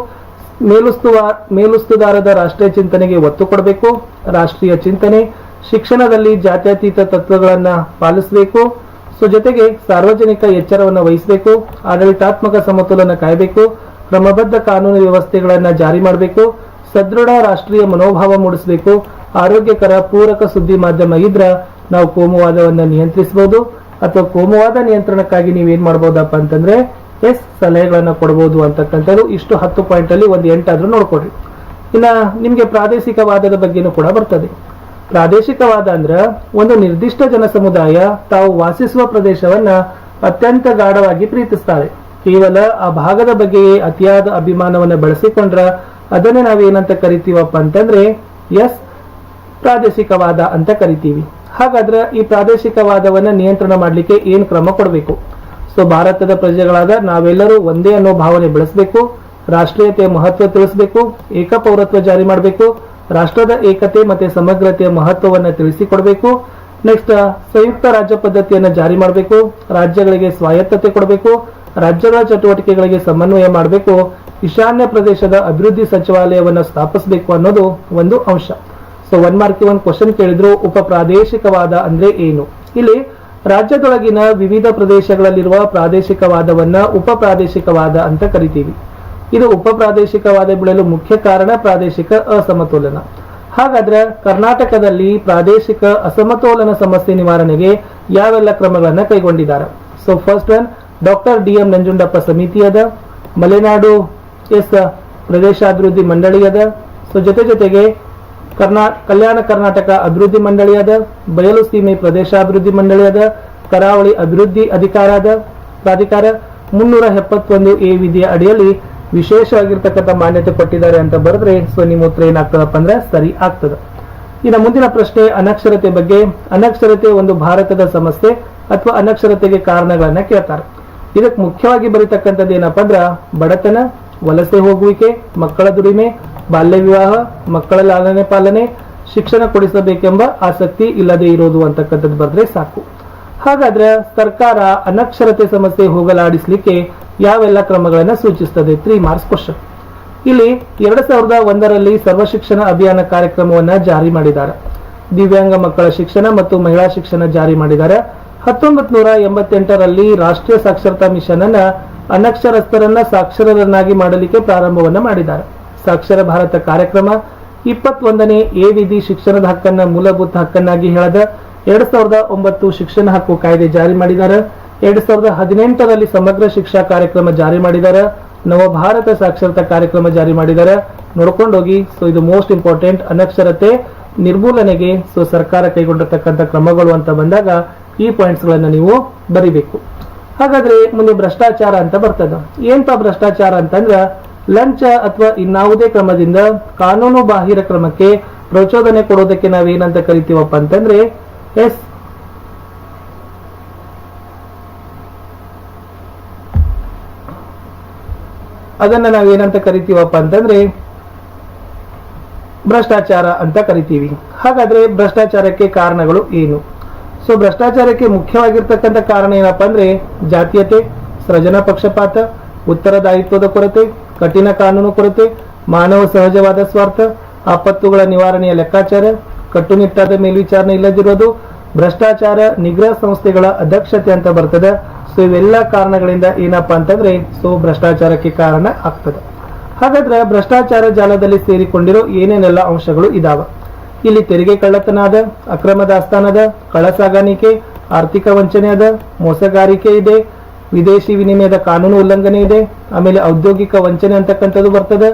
ಮೇಲುಸ್ತುವ ಮೇಲುಸ್ತುದಾರದ ರಾಷ್ಟ್ರೀಯ ಚಿಂತನೆಗೆ ಒತ್ತು ಕೊಡಬೇಕು. ರಾಷ್ಟ್ರೀಯ ಚಿಂತನೆ ಶಿಕ್ಷಣದಲ್ಲಿ ಜಾತ್ಯತೀತ ತತ್ವಗಳನ್ನು ಪಾಲಿಸಬೇಕು. ಸೊ ಜೊತೆಗೆ ಸಾರ್ವಜನಿಕ ಎಚ್ಚರವನ್ನು ವಹಿಸಬೇಕು. ಆಡಳಿತಾತ್ಮಕ ಸಮತೋಲನ ಕಾಯಬೇಕು. ಕ್ರಮಬದ್ಧ ಕಾನೂನು ವ್ಯವಸ್ಥೆಗಳನ್ನು ಜಾರಿ ಮಾಡಬೇಕು. ಸದೃಢ ರಾಷ್ಟ್ರೀಯ ಮನೋಭಾವ ಮೂಡಿಸಬೇಕು. ಆರೋಗ್ಯಕರ ಪೂರಕ ಸುದ್ದಿ ಮಾಧ್ಯಮ ಇದ್ರ ನಾವು ಕೋಮುವಾದವನ್ನು ನಿಯಂತ್ರಿಸಬಹುದು ಅಥವಾ ಕೋಮುವಾದ ನಿಯಂತ್ರಣಕ್ಕಾಗಿ ನೀವೇನ್ ಮಾಡ್ಬೋದಪ್ಪ ಅಂತಂದ್ರೆ ಎಸ್ ಸಲಹೆಗಳನ್ನು ಕೊಡಬಹುದು ಅಂತಕ್ಕಂಥದ್ದು ಇಷ್ಟು ಹತ್ತು ಪಾಯಿಂಟ್ ಅಲ್ಲಿ ಒಂದು ಎಂಟಾದ್ರೂ ನೋಡ್ಕೊಡ್ರಿ ಇನ್ನ ನಿಮ್ಗೆ ಪ್ರಾದೇಶಿಕವಾದದ ಬಗ್ಗೆನೂ ಕೂಡ ಬರ್ತದೆ. ಪ್ರಾದೇಶಿಕವಾದ ಅಂದ್ರ ಒಂದು ನಿರ್ದಿಷ್ಟ ಜನ ಸಮುದಾಯ ತಾವು ವಾಸಿಸುವ ಪ್ರದೇಶವನ್ನ ಅತ್ಯಂತ ಗಾಢವಾಗಿ ಪ್ರೀತಿಸ್ತಾರೆ. ಕೇವಲ ಆ ಭಾಗದ ಬಗ್ಗೆಯೇ ಅತಿಯಾದ ಅಭಿಮಾನವನ್ನ ಬೆಳೆಸಿಕೊಂಡ್ರ ಅದನ್ನೇ ನಾವೇನಂತ ಕರಿತೀವಪ್ಪ ಅಂತಂದ್ರೆ ಎಸ್ ಪ್ರಾದೇಶಿಕವಾದ ಅಂತ ಕರಿತೀವಿ. ಹಾಗಾದ್ರೆ ಈ ಪ್ರಾದೇಶಿಕವಾದವನ್ನ ನಿಯಂತ್ರಣ ಮಾಡ್ಲಿಕ್ಕೆ ಏನ್ ಕ್ರಮ ಕೊಡಬೇಕು? ಸೊ ಭಾರತದ ಪ್ರಜೆಗಳಾದ ನಾವೆಲ್ಲರೂ ಒಂದೇ ಅನ್ನೋ ಭಾವನೆ ಬೆಳೆಸಬೇಕು ರಾಷ್ಟ್ರೀಯತೆಯ ಮಹತ್ವ ತಿಳಿಸಬೇಕು, ಏಕಪೌರತ್ವ ಜಾರಿ ಮಾಡಬೇಕು, ರಾಷ್ಟ್ರದ ಏಕತೆ ಮತ್ತೆ ಸಮಗ್ರತೆಯ ಮಹತ್ವವನ್ನು ತಿಳಿಸಿಕೊಡಬೇಕು, ನೆಕ್ಸ್ಟ್, ಸಂಯುಕ್ತ ರಾಜ್ಯ ಪದ್ಧತಿಯನ್ನು ಜಾರಿ ಮಾಡಬೇಕು, ರಾಜ್ಯಗಳಿಗೆ ಸ್ವಾಯತ್ತತೆ ಕೊಡಬೇಕು, ರಾಜ್ಯಗಳ ಚಟುವಟಿಕೆಗಳಿಗೆ ಸಮನ್ವಯ ಮಾಡಬೇಕು, ಈಶಾನ್ಯ ಪ್ರದೇಶದ ಅಭಿವೃದ್ಧಿ ಸಚಿವಾಲಯವನ್ನ ಸ್ಥಾಪಿಸಬೇಕು ಅನ್ನೋದು ಒಂದು ಅಂಶ. So one mark one question ಕೇಳಿದ್ರು ಉಪ ಪ್ರಾದೇಶಿಕವಾದ ಅಂದ್ರೆ ಏನು? ಇಲ್ಲಿ ರಾಜ್ಯದೊಳಗಿನ ವಿವಿಧ ಪ್ರದೇಶಗಳಲ್ಲಿರುವ ಪ್ರಾದೇಶಿಕವಾದವನ್ನು ಉಪ ಪ್ರಾದೇಶಿಕವಾದ ಅಂತ ಕರಿತೀವಿ. ಇದು ಉಪ ಪ್ರಾದೇಶಿಕವಾದ ಬೆಳೆಯಲು ಮುಖ್ಯ ಕಾರಣ ಪ್ರಾದೇಶಿಕ ಅಸಮತೋಲನ. ಹಾಗಾದ್ರೆ ಕರ್ನಾಟಕದಲ್ಲಿ ಪ್ರಾದೇಶಿಕ ಅಸಮತೋಲನ ಸಮಸ್ಯೆ ನಿವಾರಣೆಗೆ ಯಾವೆಲ್ಲ ಕ್ರಮಗಳನ್ನು ಕೈಗೊಂಡಿದ್ದಾರೆ so first one doctor D M Nanjundappa ಸಮಿತಿ ಅದ. ಮಲೆನಾಡು ಎಸ್ ಪ್ರದೇಶಾಭಿವೃದ್ಧಿ ಮಂಡಳಿ ಅದ. ಸೊ ಜೊತೆ ಜೊತೆಗೆ ಕರ್ನಾ, ಕಲ್ಯಾಣ ಕರ್ನಾಟಕ ಅಭಿವೃದ್ಧಿ ಮಂಡಳಿಯಾದ, ಬಯಲು ಸೀಮೆ ಪ್ರದೇಶಾಭಿವೃದ್ಧಿ ಮಂಡಳಿ ಅದ ಕರಾವಳಿ ಅಭಿವೃದ್ಧಿ ಅಧಿಕಾರದ ಪ್ರಾಧಿಕಾರ ಮುನ್ನೂರ ಎಪ್ಪತ್ತೊಂದು ಎ ವಿಧಿಯ ಅಡಿಯಲ್ಲಿ ವಿಶೇಷವಾಗಿರ್ತಕ್ಕಂಥ ಮಾನ್ಯತೆ ಕೊಟ್ಟಿದ್ದಾರೆ ಅಂತ ಬರೆದ್ರೆ ಸೊ ನಿಮ್ಮ ಉತ್ತರ ಏನಾಗ್ತದಪ್ಪ ಅಂದ್ರೆ ಸರಿ ಆಗ್ತದೆ. ಇನ್ನು ಮುಂದಿನ ಪ್ರಶ್ನೆ, ಅನಕ್ಷರತೆ ಬಗ್ಗೆ. ಅನಕ್ಷರತೆ ಒಂದು ಭಾರತದ ಸಮಸ್ಯೆ ಅಥವಾ ಅನಕ್ಷರತೆಗೆ ಕಾರಣಗಳನ್ನ ಕೇಳ್ತಾರೆ. ಇದಕ್ಕೆ ಮುಖ್ಯವಾಗಿ ಬರೀತಕ್ಕಂಥದ್ದು ಏನಪ್ಪಾ ಅಂದ್ರ ಬಡತನ, ವಲಸೆ ಹೋಗುವಿಕೆ, ಮಕ್ಕಳ ದುಡಿಮೆ ಬಾಲ್ಯ ವಿವಾಹ ಮಕ್ಕಳ ಲಾಲನೆ ಪಾಲನೆ, ಶಿಕ್ಷಣ ಕೊಡಿಸಬೇಕೆಂಬ ಆಸಕ್ತಿ ಇಲ್ಲದೆ ಇರೋದು ಅಂತಕ್ಕಂಥದ್ದು ಬರೆದ್ರೆ ಸಾಕು. ಹಾಗಾದ್ರೆ ಸರ್ಕಾರ ಅನಕ್ಷರತೆ ಸಮಸ್ಯೆ ಹೋಗಲಾಡಿಸಲಿಕ್ಕೆ ಯಾವೆಲ್ಲ ಕ್ರಮಗಳನ್ನ ಸೂಚಿಸ್ತದೆ? ತ್ರೀ ಮಾರ್ಕ್ಸ್ ಕ್ವಶನ್ ಇಲ್ಲಿ ಎರಡ್ ಸಾವಿರದ ಒಂದರಲ್ಲಿ ಸರ್ವ ಶಿಕ್ಷಣ ಅಭಿಯಾನ ಕಾರ್ಯಕ್ರಮವನ್ನ ಜಾರಿ ಮಾಡಿದ್ದಾರೆ. ದಿವ್ಯಾಂಗ ಮಕ್ಕಳ ಶಿಕ್ಷಣ ಮತ್ತು ಮಹಿಳಾ ಶಿಕ್ಷಣ ಜಾರಿ ಮಾಡಿದ್ದಾರೆ. ಹತ್ತೊಂಬತ್ ನೂರ ಎಂಬತ್ತೆಂಟರಲ್ಲಿ ರಾಷ್ಟ್ರೀಯ ಸಾಕ್ಷರತಾ ಮಿಷನ್ ಅನ್ನ ಅನಕ್ಷರಸ್ಥರನ್ನ ಸಾಕ್ಷರರನ್ನಾಗಿ ಮಾಡಲಿಕ್ಕೆ ಪ್ರಾರಂಭವನ್ನ ಮಾಡಿದ್ದಾರೆ. ಸಾಕ್ಷರ ಭಾರತ ಕಾರ್ಯಕ್ರಮ ಇಪ್ಪತ್ತೊಂದನೇ ಎ ವಿಧಿ ಶಿಕ್ಷಣದ ಹಕ್ಕನ್ನ ಮೂಲಭೂತ ಹಕ್ಕನ್ನಾಗಿ ಹೇಳದ ಎರಡ್ ಸಾವಿರದ ಒಂಬತ್ತು ಶಿಕ್ಷಣ ಹಕ್ಕು ಕಾಯ್ದೆ ಜಾರಿ ಮಾಡಿದ್ದಾರೆ ಎರಡ್ ಸಾವಿರದ ಹದಿನೆಂಟರಲ್ಲಿ ಸಮಗ್ರ ಶಿಕ್ಷಾ ಕಾರ್ಯಕ್ರಮ ಜಾರಿ ಮಾಡಿದ್ದಾರೆ ನವ ಭಾರತ ಸಾಕ್ಷರತಾ ಕಾರ್ಯಕ್ರಮ ಜಾರಿ ಮಾಡಿದ್ದಾರೆ ನೋಡ್ಕೊಂಡೋಗಿ ಸೊ ಇದು ಮೋಸ್ಟ್ ಇಂಪಾರ್ಟೆಂಟ್ ಅನಕ್ಷರತೆ, ನಿರ್ಮೂಲನೆಗೆ ಸೊ ಸರ್ಕಾರ ಕೈಗೊಂಡಿರ್ತಕ್ಕಂಥ ಕ್ರಮಗಳು ಅಂತ ಬಂದಾಗ ಈ ಪಾಯಿಂಟ್ಸ್ ಗಳನ್ನ ನೀವು ಬರಿಬೇಕು. ಹಾಗಾದ್ರೆ ಮುಂದೆ ಭ್ರಷ್ಟಾಚಾರ ಅಂತ ಬರ್ತದ. ಏನ್ಪಾ ಭ್ರಷ್ಟಾಚಾರ ಅಂತಂದ್ರ ಲಂಚ ಅಥವಾ ಇನ್ನಾವುದೇ ಕ್ರಮದಿಂದ ಕಾನೂನು ಬಾಹಿರ ಕ್ರಮಕ್ಕೆ ಪ್ರಚೋದನೆ ಕೊಡೋದಕ್ಕೆ ನಾವೇನಂತ ಕರಿತೀವಪ್ಪ ಅಂತಂದ್ರೆ ಎಸ್. ಅದನ್ನ ನಾವೇನಂತ ಕರಿತೀವಪ್ಪ ಅಂತಂದ್ರೆ ಭ್ರಷ್ಟಾಚಾರ ಅಂತ ಕರಿತೀವಿ. ಹಾಗಾದ್ರೆ ಭ್ರಷ್ಟಾಚಾರಕ್ಕೆ ಕಾರಣಗಳು ಏನು? ಸೊ, ಭ್ರಷ್ಟಾಚಾರಕ್ಕೆ ಮುಖ್ಯವಾಗಿರ್ತಕ್ಕಂಥ ಕಾರಣ ಏನಪ್ಪಾ ಅಂದ್ರೆ ಜಾತೀಯತೆ, ಸೃಜನ ಪಕ್ಷಪಾತ, ಉತ್ತರದಾಯಿತ್ವದ ಕೊರತೆ ಕಠಿಣ ಕಾನೂನು ಕೊರತೆ, ಮಾನವ ಸಹಜವಾದ ಸ್ವಾರ್ಥ, ಆಪತ್ತುಗಳ ನಿವಾರಣೆಯ ಲೆಕ್ಕಾಚಾರ, ಕಟ್ಟುನಿಟ್ಟಾದ ಮೇಲ್ವಿಚಾರಣೆ ಇಲ್ಲದಿರೋದು ಭ್ರಷ್ಟಾಚಾರ ನಿಗ್ರಹ ಸಂಸ್ಥೆಗಳ ಅಧ್ಯಕ್ಷತೆ ಅಂತ ಬರ್ತದೆ. ಸೊ ಇವೆಲ್ಲ ಕಾರಣಗಳಿಂದ ಏನಪ್ಪಾ ಅಂತಂದ್ರೆ ಸೊ ಭ್ರಷ್ಟಾಚಾರಕ್ಕೆ ಕಾರಣ ಆಗ್ತದೆ. ಹಾಗಾದ್ರೆ, ಭ್ರಷ್ಟಾಚಾರ ಜಾಲದಲ್ಲಿ ಸೇರಿಕೊಂಡಿರೋ ಏನೇನೆಲ್ಲ ಅಂಶಗಳು ಇದಾವ? ಇಲ್ಲಿ ತೆರಿಗೆ ಕಳ್ಳತನ ಅದ, ಅಕ್ರಮ ದಾಸ್ತಾನದ ಕಳಸಾಗಾಣಿಕೆ ಸಾಗಾಣಿಕೆ ಆರ್ಥಿಕ ವಂಚನೆ ಅದ, ಮೋಸಗಾರಿಕೆ ಇದೆ ವಿದೇಶಿ ವಿನಿಮಯದ ಕಾನೂನು ಉಲ್ಲಂಘನೆ ಇದೆ, ಆಮೇಲೆ ಔದ್ಯೋಗಿಕ ವಂಚನೆ ಅಂತಕ್ಕಂಥದ್ದು ಬರ್ತದೆ.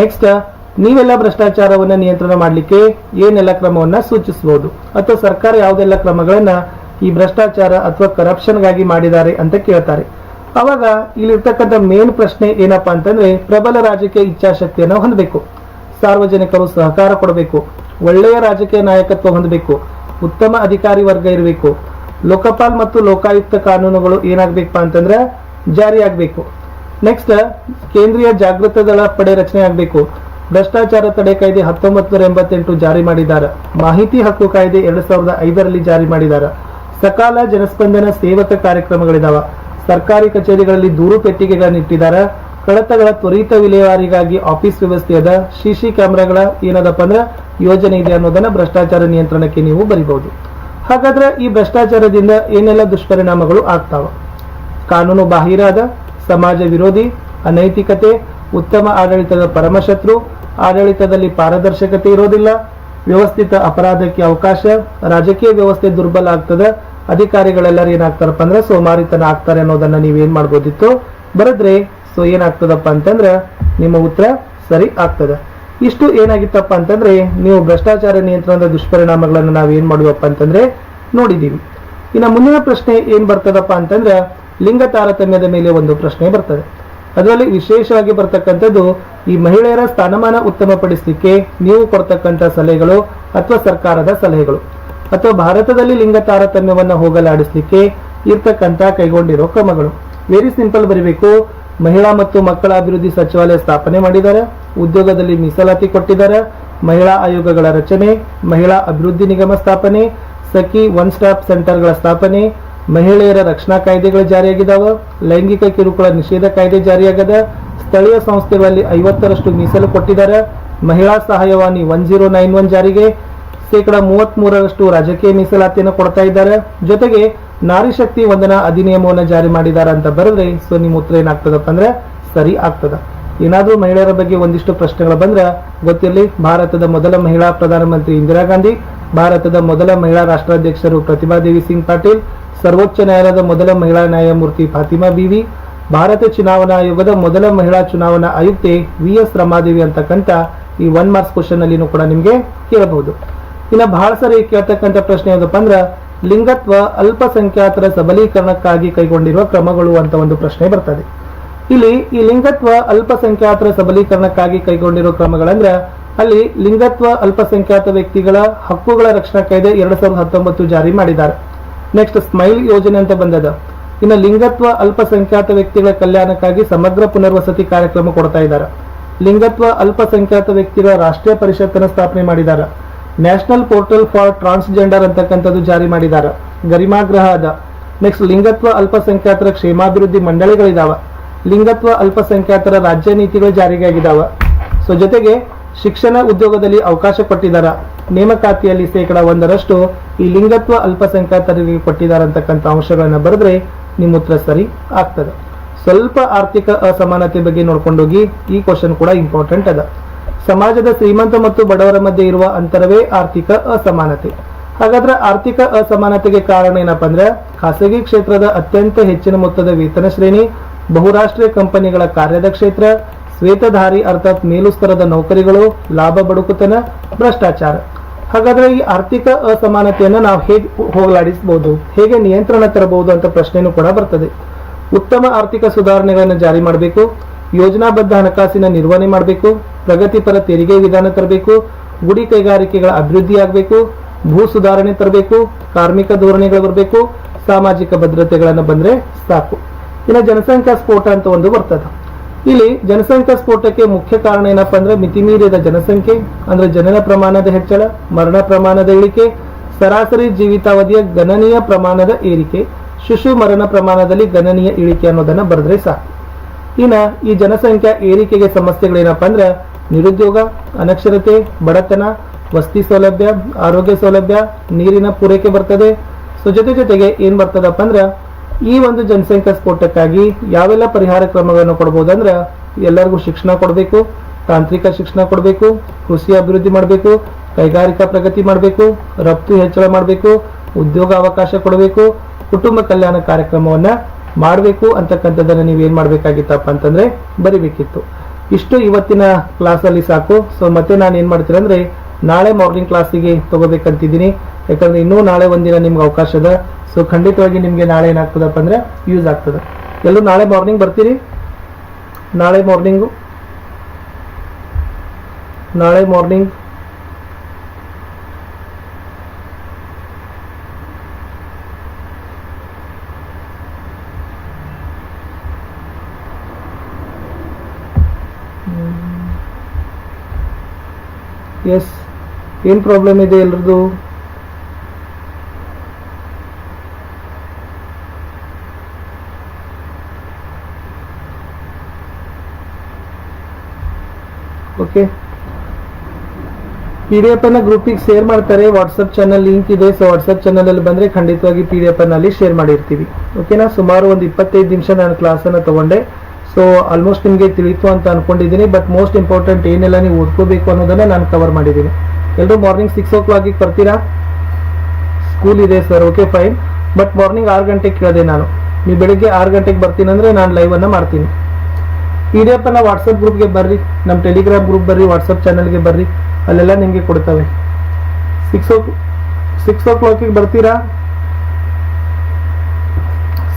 ನೆಕ್ಸ್ಟ್ ನೀವೆಲ್ಲ ಭ್ರಷ್ಟಾಚಾರವನ್ನ ನಿಯಂತ್ರಣ ಮಾಡಲಿಕ್ಕೆ ಏನೆಲ್ಲ ಕ್ರಮವನ್ನ ಸೂಚಿಸಬಹುದು ಅಥವಾ ಸರ್ಕಾರ ಯಾವುದೆಲ್ಲ ಕ್ರಮಗಳನ್ನ ಈ ಭ್ರಷ್ಟಾಚಾರ ಅಥವಾ ಕರಪ್ಷನ್ಗಾಗಿ ಮಾಡಿದ್ದಾರೆ ಅಂತ ಕೇಳ್ತಾರೆ. ಅವಾಗ ಇಲ್ಲಿರ್ತಕ್ಕಂಥ ಮೇನ್ ಪ್ರಶ್ನೆ ಏನಪ್ಪಾ ಅಂತಂದ್ರೆ ಪ್ರಬಲ ರಾಜಕೀಯ ಇಚ್ಛಾಶಕ್ತಿಯನ್ನು ಹೊಂದಬೇಕು. ಸಾರ್ವಜನಿಕರು ಸಹಕಾರ ಕೊಡಬೇಕು. ಒಳ್ಳೆಯ ರಾಜಕೀಯ ನಾಯಕತ್ವ ಹೊಂದಬೇಕು. ಉತ್ತಮ ಅಧಿಕಾರಿ ವರ್ಗ ಇರಬೇಕು. ಲೋಕಪಾಲ್ ಮತ್ತು ಲೋಕಾಯುಕ್ತ ಕಾನೂನುಗಳು ಏನಾಗಬೇಕು ಅಂತಂದ್ರೆ ಜಾರಿ ಆಗಬೇಕು ನೆಕ್ಸ್ಟ್ ಕೇಂದ್ರೀಯ ಜಾಗೃತ ದಳ ಪಡೆ ರಚನೆ ಆಗಬೇಕು. ಭ್ರಷ್ಟಾಚಾರ ತಡೆ ಕಾಯ್ದೆ ಹತ್ತೊಂಬತ್ತು ನೂರ ಎಂಬತ್ತೆಂಟು ಜಾರಿ ಮಾಡಿದ್ದಾರೆ. ಮಾಹಿತಿ ಹಕ್ಕು ಕಾಯ್ದೆ ಎರಡ್ ಸಾವಿರದ ಐದರಲ್ಲಿ ಜಾರಿ ಮಾಡಿದ್ದಾರೆ. ಸಕಾಲ ಜನಸ್ಪಂದನ ಸೇವಕ ಕಾರ್ಯಕ್ರಮಗಳಿದಾವ. ಸರ್ಕಾರಿ ಕಚೇರಿಗಳಲ್ಲಿ ದೂರು ಪೆಟ್ಟಿಗೆಗಳನ್ನು ಇಟ್ಟಿದ್ದಾರೆ. ಕಡತಗಳ ತ್ವರಿತ ವಿಲೇವಾರಿಗಾಗಿ ಆಫೀಸ್ ವ್ಯವಸ್ಥೆ ಅದ ಸಿಸಿ ಕ್ಯಾಮೆರಾಗಳ ಏನದಪ್ಪ ಅಂದ್ರೆ ಯೋಜನೆ ಇದೆ ಅನ್ನೋದನ್ನ ಭ್ರಷ್ಟಾಚಾರ ನಿಯಂತ್ರಣಕ್ಕೆ ನೀವು ಬರಿಬಹುದು. ಹಾಗಾದ್ರೆ ಈ ಭ್ರಷ್ಟಾಚಾರದಿಂದ ಏನೆಲ್ಲ ದುಷ್ಪರಿಣಾಮಗಳು ಆಗ್ತಾವ? ಕಾನೂನು ಬಾಹಿರಾದ, ಸಮಾಜ ವಿರೋಧಿ, ಅನೈತಿಕತೆ, ಉತ್ತಮ ಆಡಳಿತದ ಪರಮಶತ್ರು, ಆಡಳಿತದಲ್ಲಿ ಪಾರದರ್ಶಕತೆ ಇರೋದಿಲ್ಲ, ವ್ಯವಸ್ಥಿತ ಅಪರಾಧಕ್ಕೆ ಅವಕಾಶ, ರಾಜಕೀಯ ವ್ಯವಸ್ಥೆ ದುರ್ಬಲ ಆಗ್ತದೆ, ಅಧಿಕಾರಿಗಳೆಲ್ಲರೂ ಏನಾಗ್ತಾರಪ್ಪ ಅಂದ್ರೆ ಸೋಮಾರಿತನ ಆಗ್ತಾರೆ ಅನ್ನೋದನ್ನ ನೀವೇನ್ ಮಾಡ್ಬೋದಿತ್ತು? ಬರದ್ರೆ, ಸೊ ಏನಾಗ್ತದಪ್ಪ ಅಂತಂದ್ರೆ, ನಿಮ್ಮ ಉತ್ತರ ಸರಿ ಆಗ್ತದೆ. ಇಷ್ಟು ಏನಾಗಿತ್ತಪ್ಪ ಅಂತಂದ್ರೆ, ನೀವು ಭ್ರಷ್ಟಾಚಾರ ನಿಯಂತ್ರಣದ ದುಷ್ಪರಿಣಾಮಗಳನ್ನು ನಾವು ಏನ್ ಮಾಡುವಪ್ಪ ಅಂತಂದ್ರೆ ನೋಡಿದ್ದೀವಿ ಇನ್ನು ಮುಂದಿನ ಪ್ರಶ್ನೆ ಏನ್ ಬರ್ತದಪ್ಪ ಅಂತಂದ್ರೆ, ಲಿಂಗ ತಾರತಮ್ಯದ ಮೇಲೆ ಒಂದು ಪ್ರಶ್ನೆ ಬರ್ತದೆ. ಅದರಲ್ಲಿ ವಿಶೇಷವಾಗಿ ಬರ್ತಕ್ಕಂಥದ್ದು, ಈ ಮಹಿಳೆಯರ ಸ್ಥಾನಮಾನ ಉತ್ತಮಪಡಿಸಲಿಕ್ಕೆ ನೀವು ಕೊಡ್ತಕ್ಕಂಥ ಸಲಹೆಗಳು ಅಥವಾ ಸರ್ಕಾರದ ಸಲಹೆಗಳು. ಅಥವಾ ಭಾರತದಲ್ಲಿ ಲಿಂಗ ತಾರತಮ್ಯವನ್ನು ಹೋಗಲಾಡಿಸಲಿಕ್ಕೆ ಇರ್ತಕ್ಕಂಥ ಕೈಗೊಂಡಿರೋ ಕ್ರಮಗಳು. ವೆರಿ ಸಿಂಪಲ್ ಬರಬೇಕು. ಮಹಿಳಾ ಮತ್ತು ಮಕ್ಕಳ ಅಭಿವೃದ್ಧಿ ಸಚಿವಾಲಯ ಸ್ಥಾಪನೆ ಮಾಡಿದ್ದಾರೆ. ಉದ್ಯೋಗದಲ್ಲಿ ಮೀಸಲಾತಿ ಕೊಟ್ಟಿದ್ದಾರೆ. ಮಹಿಳಾ ಆಯೋಗಗಳ ರಚನೆ, ಮಹಿಳಾ ಅಭಿವೃದ್ಧಿ ನಿಗಮ ಸ್ಥಾಪನೆ, ಸಖಿ ಒನ್ ಸ್ಟಾಪ್ ಸೆಂಟರ್ಗಳ ಸ್ಥಾಪನೆ, ಮಹಿಳೆಯರ ರಕ್ಷಣಾ ಕಾಯ್ದೆಗಳು ಜಾರಿಯಾಗಿದ್ದಾವ. ಲೈಂಗಿಕ ಕಿರುಕುಳ ನಿಷೇಧ ಕಾಯ್ದೆ ಜಾರಿಯಾಗದ. ಸ್ಥಳೀಯ ಸಂಸ್ಥೆಗಳಲ್ಲಿ ಐವತ್ತರಷ್ಟು ಮೀಸಲು ಕೊಟ್ಟಿದ್ದಾರೆ. ಮಹಿಳಾ ಸಹಾಯವಾಣಿ ಒನ್ ಜೀರೋ ನೈನ್ ಒನ್ ಜಾರಿಗೆ. ಶೇಕಡಾ ಮೂವತ್ತ್ ಮೂರರಷ್ಟು ರಾಜಕೀಯ ಮೀಸಲಾತಿಯನ್ನು ಕೊಡ್ತಾ ಇದ್ದಾರೆ. ಜೊತೆಗೆ ನಾರಿ ಶಕ್ತಿ ವಂದನಾ ಅಧಿನಿಯಮವನ್ನು ಜಾರಿ ಮಾಡಿದ್ದಾರೆ ಅಂತ ಬರೆದ್ರೆ ಸೊ ನಿಮ್ಮ ಉತ್ತರ ಏನಾಗ್ತದಪ್ಪ ಅಂದ್ರೆ ಸರಿ ಆಗ್ತದ. ಏನಾದ್ರೂ ಮಹಿಳೆಯರ ಬಗ್ಗೆ ಒಂದಿಷ್ಟು ಪ್ರಶ್ನೆಗಳು ಬಂದ್ರೆ ಗೊತ್ತಿರಲಿ, ಭಾರತದ ಮೊದಲ ಮಹಿಳಾ ಪ್ರಧಾನಮಂತ್ರಿ ಇಂದಿರಾ ಗಾಂಧಿ, ಭಾರತದ ಮೊದಲ ಮಹಿಳಾ ರಾಷ್ಟ್ರಾಧ್ಯಕ್ಷರು ಪ್ರತಿಭಾ ದೇವಿ ಸಿಂಗ್ ಪಾಟೀಲ್, ಸರ್ವೋಚ್ಚ ನ್ಯಾಯಾಲಯದ ಮೊದಲ ಮಹಿಳಾ ನ್ಯಾಯಮೂರ್ತಿ ಫಾತಿಮಾ ಬಿವಿ, ಭಾರತ ಚುನಾವಣಾ ಆಯೋಗದ ಮೊದಲ ಮಹಿಳಾ ಚುನಾವಣಾ ಆಯುಕ್ತೆ ವಿ ಎಸ್ ರಮಾದೇವಿ ಅಂತಕ್ಕಂಥ ಈ ಒನ್ ಮಾರ್ಕ್ಸ್ ಕ್ವಶನ್ ಅಲ್ಲಿನೂ ಕೂಡ ನಿಮಗೆ ಕೇಳಬಹುದು. ಇನ್ನು ಬಹಳ ಸರಿ ಕೇಳ್ತಕ್ಕಂಥ ಪ್ರಶ್ನೆ ಯಾವುದಪ್ಪ ಅಂದ್ರೆ, ಲಿಂಗತ್ವ ಅಲ್ಪಸಂಖ್ಯಾತರ ಸಬಲೀಕರಣಕ್ಕಾಗಿ ಕೈಗೊಂಡಿರುವ ಕ್ರಮಗಳು ಅಂತ ಒಂದು ಪ್ರಶ್ನೆ ಬರ್ತದೆ. ಇಲ್ಲಿ ಈ ಲಿಂಗತ್ವ ಅಲ್ಪಸಂಖ್ಯಾತರ ಸಬಲೀಕರಣಕ್ಕಾಗಿ ಕೈಗೊಂಡಿರುವ ಕ್ರಮಗಳಂದ್ರೆ ಅಲ್ಲಿ ಲಿಂಗತ್ವ ಅಲ್ಪಸಂಖ್ಯಾತ ವ್ಯಕ್ತಿಗಳ ಹಕ್ಕುಗಳ ರಕ್ಷಣಾ ಕಾಯ್ದೆ ಎರಡ್ ಸಾವಿರದ ಹತ್ತೊಂಬತ್ತು ಜಾರಿ ಮಾಡಿದ್ದಾರೆ. ನೆಕ್ಸ್ಟ್ ಸ್ಮೈಲ್ ಯೋಜನೆ ಅಂತ ಬಂದದ. ಇನ್ನು ಲಿಂಗತ್ವ ಅಲ್ಪಸಂಖ್ಯಾತ ವ್ಯಕ್ತಿಗಳ ಕಲ್ಯಾಣಕ್ಕಾಗಿ ಸಮಗ್ರ ಪುನರ್ವಸತಿ ಕಾರ್ಯಕ್ರಮ ಕೊಡ್ತಾ ಇದ್ದಾರೆ. ಲಿಂಗತ್ವ ಅಲ್ಪಸಂಖ್ಯಾತ ವ್ಯಕ್ತಿಗಳ ರಾಷ್ಟ್ರೀಯ ಪರಿಷತ್ತನ್ನು ಸ್ಥಾಪನೆ ಮಾಡಿದ್ದಾರೆ. ನ್ಯಾಷನಲ್ ಪೋರ್ಟಲ್ ಫಾರ್ ಟ್ರಾನ್ಸ್ಜೆಂಡರ್ ಅಂತಕ್ಕಂಥದ್ದು ಜಾರಿ ಮಾಡಿದ್ದಾರೆ. ಗರಿಮಾಗ್ರಹ ಅದ. ನೆಕ್ಸ್ಟ್ ಲಿಂಗತ್ವ ಅಲ್ಪಸಂಖ್ಯಾತರ ಕ್ಷೇಮಾಭಿವೃದ್ಧಿ ಮಂಡಳಿಗಳಿದಾವ. ಲಿಂಗತ್ವ ಅಲ್ಪಸಂಖ್ಯಾತರ ರಾಜ್ಯ ನೀತಿಗಳು ಜಾರಿಗೆ ಆಗಿದಾವ ಸೊ ಜೊತೆಗೆ ಶಿಕ್ಷಣ ಉದ್ಯೋಗದಲ್ಲಿ ಅವಕಾಶ ಕೊಟ್ಟಿದ್ದಾರೆ ನೇಮಕಾತಿಯಲ್ಲಿ ಶೇಕಡ ಒಂದರಷ್ಟು ಈ ಲಿಂಗತ್ವ ಅಲ್ಪಸಂಖ್ಯಾತರಿಗೆ ಕೊಟ್ಟಿದ್ದಾರೆ ಅಂತಕ್ಕಂಥ ಅಂಶಗಳನ್ನ ಬರೆದ್ರೆ ನಿಮ್ಮ ಉತ್ತರ ಸರಿ ಆಗ್ತದೆ. ಸ್ವಲ್ಪ ಆರ್ಥಿಕ ಅಸಮಾನತೆ ಬಗ್ಗೆ ನೋಡ್ಕೊಂಡೋಗಿ ಈ ಕ್ವಶನ್ ಕೂಡ ಇಂಪಾರ್ಟೆಂಟ್ ಅದ. ಸಮಾಜದ ಶ್ರೀಮಂತ ಮತ್ತು ಬಡವರ ಮಧ್ಯೆ ಇರುವ ಅಂತರವೇ ಆರ್ಥಿಕ ಅಸಮಾನತೆ. ಹಾಗಾದ್ರೆ ಆರ್ಥಿಕ ಅಸಮಾನತೆಗೆ ಕಾರಣ ಏನಪ್ಪಾ ಅಂದ್ರೆ ಖಾಸಗಿ ಕ್ಷೇತ್ರದ ಅತ್ಯಂತ ಹೆಚ್ಚಿನ ಮೊತ್ತದ ವೇತನ ಶ್ರೇಣಿ ಬಹುರಾಷ್ಟ್ರೀಯ ಕಂಪನಿಗಳ ಕಾರ್ಯದ ಕ್ಷೇತ್ರ, ಶ್ವೇತಧಾರಿ ಅರ್ಥಾತ್ ಮೇಲುಸ್ತರದ ನೌಕರಿಗಳು, ಲಾಭ, ಬಡುಕುತನ, ಭ್ರಷ್ಟಾಚಾರ. ಹಾಗಾದ್ರೆ ಈ ಆರ್ಥಿಕ ಅಸಮಾನತೆಯನ್ನು ನಾವು ಹೇಗೆ ಹೋಗಲಾಡಿಸಬಹುದು ಹೇಗೆ ನಿಯಂತ್ರಣ ತರಬಹುದು ಅಂತ ಪ್ರಶ್ನೆಯೂ ಕೂಡ ಬರ್ತದೆ. ಉತ್ತಮ ಆರ್ಥಿಕ ಸುಧಾರಣೆಗಳನ್ನು ಜಾರಿ ಮಾಡಬೇಕು, ಯೋಜನಾಬದ್ಧ ಹಣಕಾಸಿನ ನಿರ್ವಹಣೆ ಮಾಡಬೇಕು, ಪ್ರಗತಿಪರ ತೆರಿಗೆ ವಿಧಾನ ತರಬೇಕು, ಗುಡಿ ಕೈಗಾರಿಕೆಗಳ ಅಭಿವೃದ್ಧಿ ಆಗಬೇಕು, ಭೂ ಸುಧಾರಣೆ ತರಬೇಕು, ಕಾರ್ಮಿಕ ಧೋರಣೆಗಳು ಬರಬೇಕು, ಸಾಮಾಜಿಕ ಭದ್ರತೆಗಳನ್ನು ಬಂದ್ರೆ ಸಾಕು. ಇನ್ನು ಜನಸಂಖ್ಯಾ ಸ್ಫೋಟ ಅಂತ ಒಂದು ಬರ್ತದೆ. ಇಲ್ಲಿ ಜನಸಂಖ್ಯಾ ಸ್ಫೋಟಕ್ಕೆ ಮುಖ್ಯ ಕಾರಣ ಏನಪ್ಪಾ ಅಂದ್ರೆ ಮಿತಿಮೀರಿದ ಜನಸಂಖ್ಯೆ, ಅಂದ್ರೆ ಜನನ ಪ್ರಮಾಣದ ಹೆಚ್ಚಳ, ಮರಣ ಪ್ರಮಾಣದ ಇಳಿಕೆ, ಸರಾಸರಿ ಜೀವಿತಾವಧಿಯ ಗಣನೀಯ ಪ್ರಮಾಣದ ಏರಿಕೆ, ಶಿಶು ಮರಣ ಪ್ರಮಾಣದಲ್ಲಿ ಗಣನೀಯ ಇಳಿಕೆ ಅನ್ನೋದನ್ನ ಬರೆದ್ರೆ ಸಾಕು. ಇನ್ನ ಈ ಜನಸಂಖ್ಯಾ ಏರಿಕೆಗೆ ಸಮಸ್ಯೆಗಳೇನಪ್ಪ ಅಂದ್ರೆ ನಿರುದ್ಯೋಗ, ಅನಕ್ಷರತೆ, ಬಡತನ, ವಸತಿ ಸೌಲಭ್ಯ, ಆರೋಗ್ಯ ಸೌಲಭ್ಯ, ನೀರಿನ ಪೂರೈಕೆ ಬರ್ತದೆ. ಸೊ ಜೊತೆ ಜೊತೆಗೆ ಏನ್ ಬರ್ತದಪ್ಪ ಅಂದ್ರೆ ಈ ಒಂದು ಜನಸಂಖ್ಯಾ ಸ್ಫೋಟಕ್ಕಾಗಿ ಯಾವೆಲ್ಲ ಪರಿಹಾರ ಕ್ರಮಗಳನ್ನು ಕೊಡಬಹುದು ಅಂದ್ರೆ ಎಲ್ಲರಿಗೂ ಶಿಕ್ಷಣ ಕೊಡಬೇಕು, ತಾಂತ್ರಿಕ ಶಿಕ್ಷಣ ಕೊಡಬೇಕು, ಕೃಷಿ ಅಭಿವೃದ್ಧಿ ಮಾಡಬೇಕು, ಕೈಗಾರಿಕಾ ಪ್ರಗತಿ ಮಾಡಬೇಕು, ರಫ್ತು ಹೆಚ್ಚಳ ಮಾಡಬೇಕು, ಉದ್ಯೋಗ ಅವಕಾಶ ಕೊಡಬೇಕು, ಕುಟುಂಬ ಕಲ್ಯಾಣ ಕಾರ್ಯಕ್ರಮವನ್ನ ಮಾಡಬೇಕು ಅಂತಕ್ಕಂಥದ್ದನ್ನು ನೀವು ಏನ್ ಮಾಡ್ಬೇಕಾಗಿತ್ತಪ್ಪ ಅಂತಂದ್ರೆ ಬರಿಬೇಕಿತ್ತು. ಇಷ್ಟು ಇವತ್ತಿನ ಕ್ಲಾಸಲ್ಲಿ ಸಾಕು. ಸೊ ಮತ್ತೆ ನಾನು ಏನ್ ಮಾಡ್ತೀನಿ ಅಂದ್ರೆ ನಾಳೆ ಮಾರ್ನಿಂಗ್ ಕ್ಲಾಸಿಗೆ ತಗೋಬೇಕಂತಿದ್ದೀನಿ. ಯಾಕಂದ್ರೆ ಇನ್ನೂ ನಾಳೆ ಒಂದಿನ ನಿಮ್ಗೆ ಅವಕಾಶ ಅದ ಸೊ ಖಂಡಿತವಾಗಿ ನಿಮ್ಗೆ ನಾಳೆ ಏನಾಗ್ತದಪ್ಪ ಅಂದ್ರೆ ಯೂಸ್ ಆಗ್ತದೆ. ಎಲ್ಲರೂ ನಾಳೆ ಮಾರ್ನಿಂಗ್ ಬರ್ತೀರಿ? ನಾಳೆ ಮಾರ್ನಿಂಗು ನಾಳೆ ಮಾರ್ನಿಂಗ್ ಎಸ್ ಏನು ಪ್ರಾಬ್ಲಮ್ ಇದೆ ಎಲ್ರದ್ದು? ಓಕೆ ಪಿ ಡಿ ಎಫ್ ಅನ್ನ ಗ್ರೂಪಿಗೆ ಶೇರ್ ಮಾಡ್ತಾರೆ. ವಾಟ್ಸಪ್ ಚಾನಲ್ ಲಿಂಕ್ ಇದೆ. ಸೊ ವಾಟ್ಸಪ್ ಚಾನಲ್ ಅಲ್ಲಿ ಬಂದ್ರೆ ಖಂಡಿತವಾಗಿ ಪಿ ಡಿ ಎಫ್ ಅಲ್ಲಿ ಶೇರ್ ಮಾಡಿರ್ತೀವಿ. ಓಕೆನಾ ಸುಮಾರು ಒಂದು ಇಪ್ಪತ್ತೈದು ನಿಮಿಷ ನಾನು ಕ್ಲಾಸ್ ಅನ್ನ ತಗೊಂಡೆ. ಸೊ ಆಲ್ಮೋಸ್ಟ್ ನಿಮಗೆ ತಿಳಿತು ಅಂತ ಅನ್ಕೊಂಡಿದ್ದೀನಿ. ಬಟ್ ಮೋಸ್ಟ್ ಇಂಪಾರ್ಟೆಂಟ್ ಏನೆಲ್ಲ ನೀವು ಓದ್ಕೋಬೇಕು ಅನ್ನೋದನ್ನ ನಾನು ಕವರ್ ಮಾಡಿದ್ದೀನಿ. ಎಲ್ಲರೂ ಮಾರ್ನಿಂಗ್ ಸಿಕ್ಸ್ ಓ ಕ್ಲಾಕಿಗೆ ಬರ್ತೀರಾ? ಸ್ಕೂಲ್ ಇದೆ sir okay fine but morning ಆರು ಗಂಟೆಗೆ ಕೇಳಿದೆ ನಾನು. ನೀವು ಬೆಳಿಗ್ಗೆ ಆರು ಗಂಟೆಗೆ ಬರ್ತೀನಿ ಅಂದರೆ ನಾನು ಲೈವ್ ಅನ್ನ ಮಾಡ್ತೀನಿ. ಪಿ ಡಿ ಎಫ್ ವಾಟ್ಸಪ್ ಗ್ರೂಪ್ಗೆ ಬರ್ರಿ. ನಮ್ಮ ಟೆಲಿಗ್ರಾಮ್ ಗ್ರೂಪ್ ಬರ್ರಿ ವಾಟ್ಸಪ್ ಚಾನಲ್ಗೆ ಬರ್ರಿ. ಅಲ್ಲೆಲ್ಲ ನಿಮಗೆ ಕೊಡ್ತವೆ. ಸಿಕ್ಸ್ ಓ ಸಿಕ್ಸ್ ಓ ಕ್ಲಾಕಿಗೆ ಬರ್ತೀರಾ?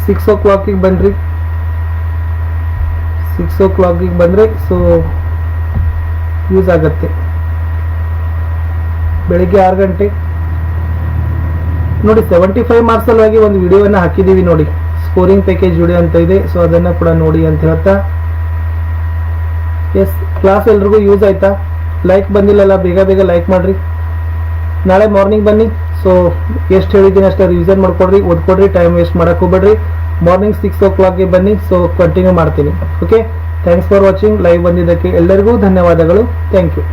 ಸಿಕ್ಸ್ ಓ ಕ್ಲಾಕಿಗೆ ಬನ್ನಿರಿ ಸಿಕ್ಸ್ ಓ ಕ್ಲಾಕಿಗೆ ಬಂದರೆ ಸೊ ಯೂಸ್ ಆಗತ್ತೆ. ಬೆಳಿಗ್ಗೆ ಆರು ಗಂಟೆ. ನೋಡಿ ಸೆವೆಂಟಿ ಫೈವ್ ಮಾರ್ಕ್ಸ್ ಒಂದು ವಿಡಿಯೋವನ್ನು ಹಾಕಿದ್ದೀವಿ ನೋಡಿ. ಸ್ಕೋರಿಂಗ್ ಪ್ಯಾಕೇಜ್ ವಿಡಿಯೋ ಅಂತ ಇದೆ. ಸೊ ಅದನ್ನು ಕೂಡ ನೋಡಿ ಅಂತ ಹೇಳ್ತಾ. ಎಸ್ ಕ್ಲಾಸ್ ಎಲ್ರಿಗೂ ಯೂಸ್ ಆಯ್ತಾ? ಲೈಕ್ ಬಂದಿಲ್ಲಲ್ಲ, ಬೇಗ ಬೇಗ ಲೈಕ್ ಮಾಡಿರಿ. ನಾಳೆ ಮಾರ್ನಿಂಗ್ ಬನ್ನಿ. ಸೊ ಎಷ್ಟು ಹೇಳಿದ್ದೀನಿ ಅಷ್ಟೇ ರಿವಿಸನ್ ಮಾಡ್ಕೊಡ್ರಿ. ಓದ್ಕೊಡ್ರಿ ಟೈಮ್ ವೇಸ್ಟ್ ಮಾಡೋಕ್ಕೆ ಹೋಗ್ಬೇಡ್ರಿ. ಮಾರ್ನಿಂಗ್ ಸಿಕ್ಸ್ ಓ ಕ್ಲಾಕ್ಗೆ ಬನ್ನಿ. ಸೊ ಕಂಟಿನ್ಯೂ ಮಾಡ್ತೀನಿ. Okay thanks for watching live ಬಂದಿದ್ದಕ್ಕೆ ಎಲ್ಲರಿಗೂ ಧನ್ಯವಾದಗಳು. Thank you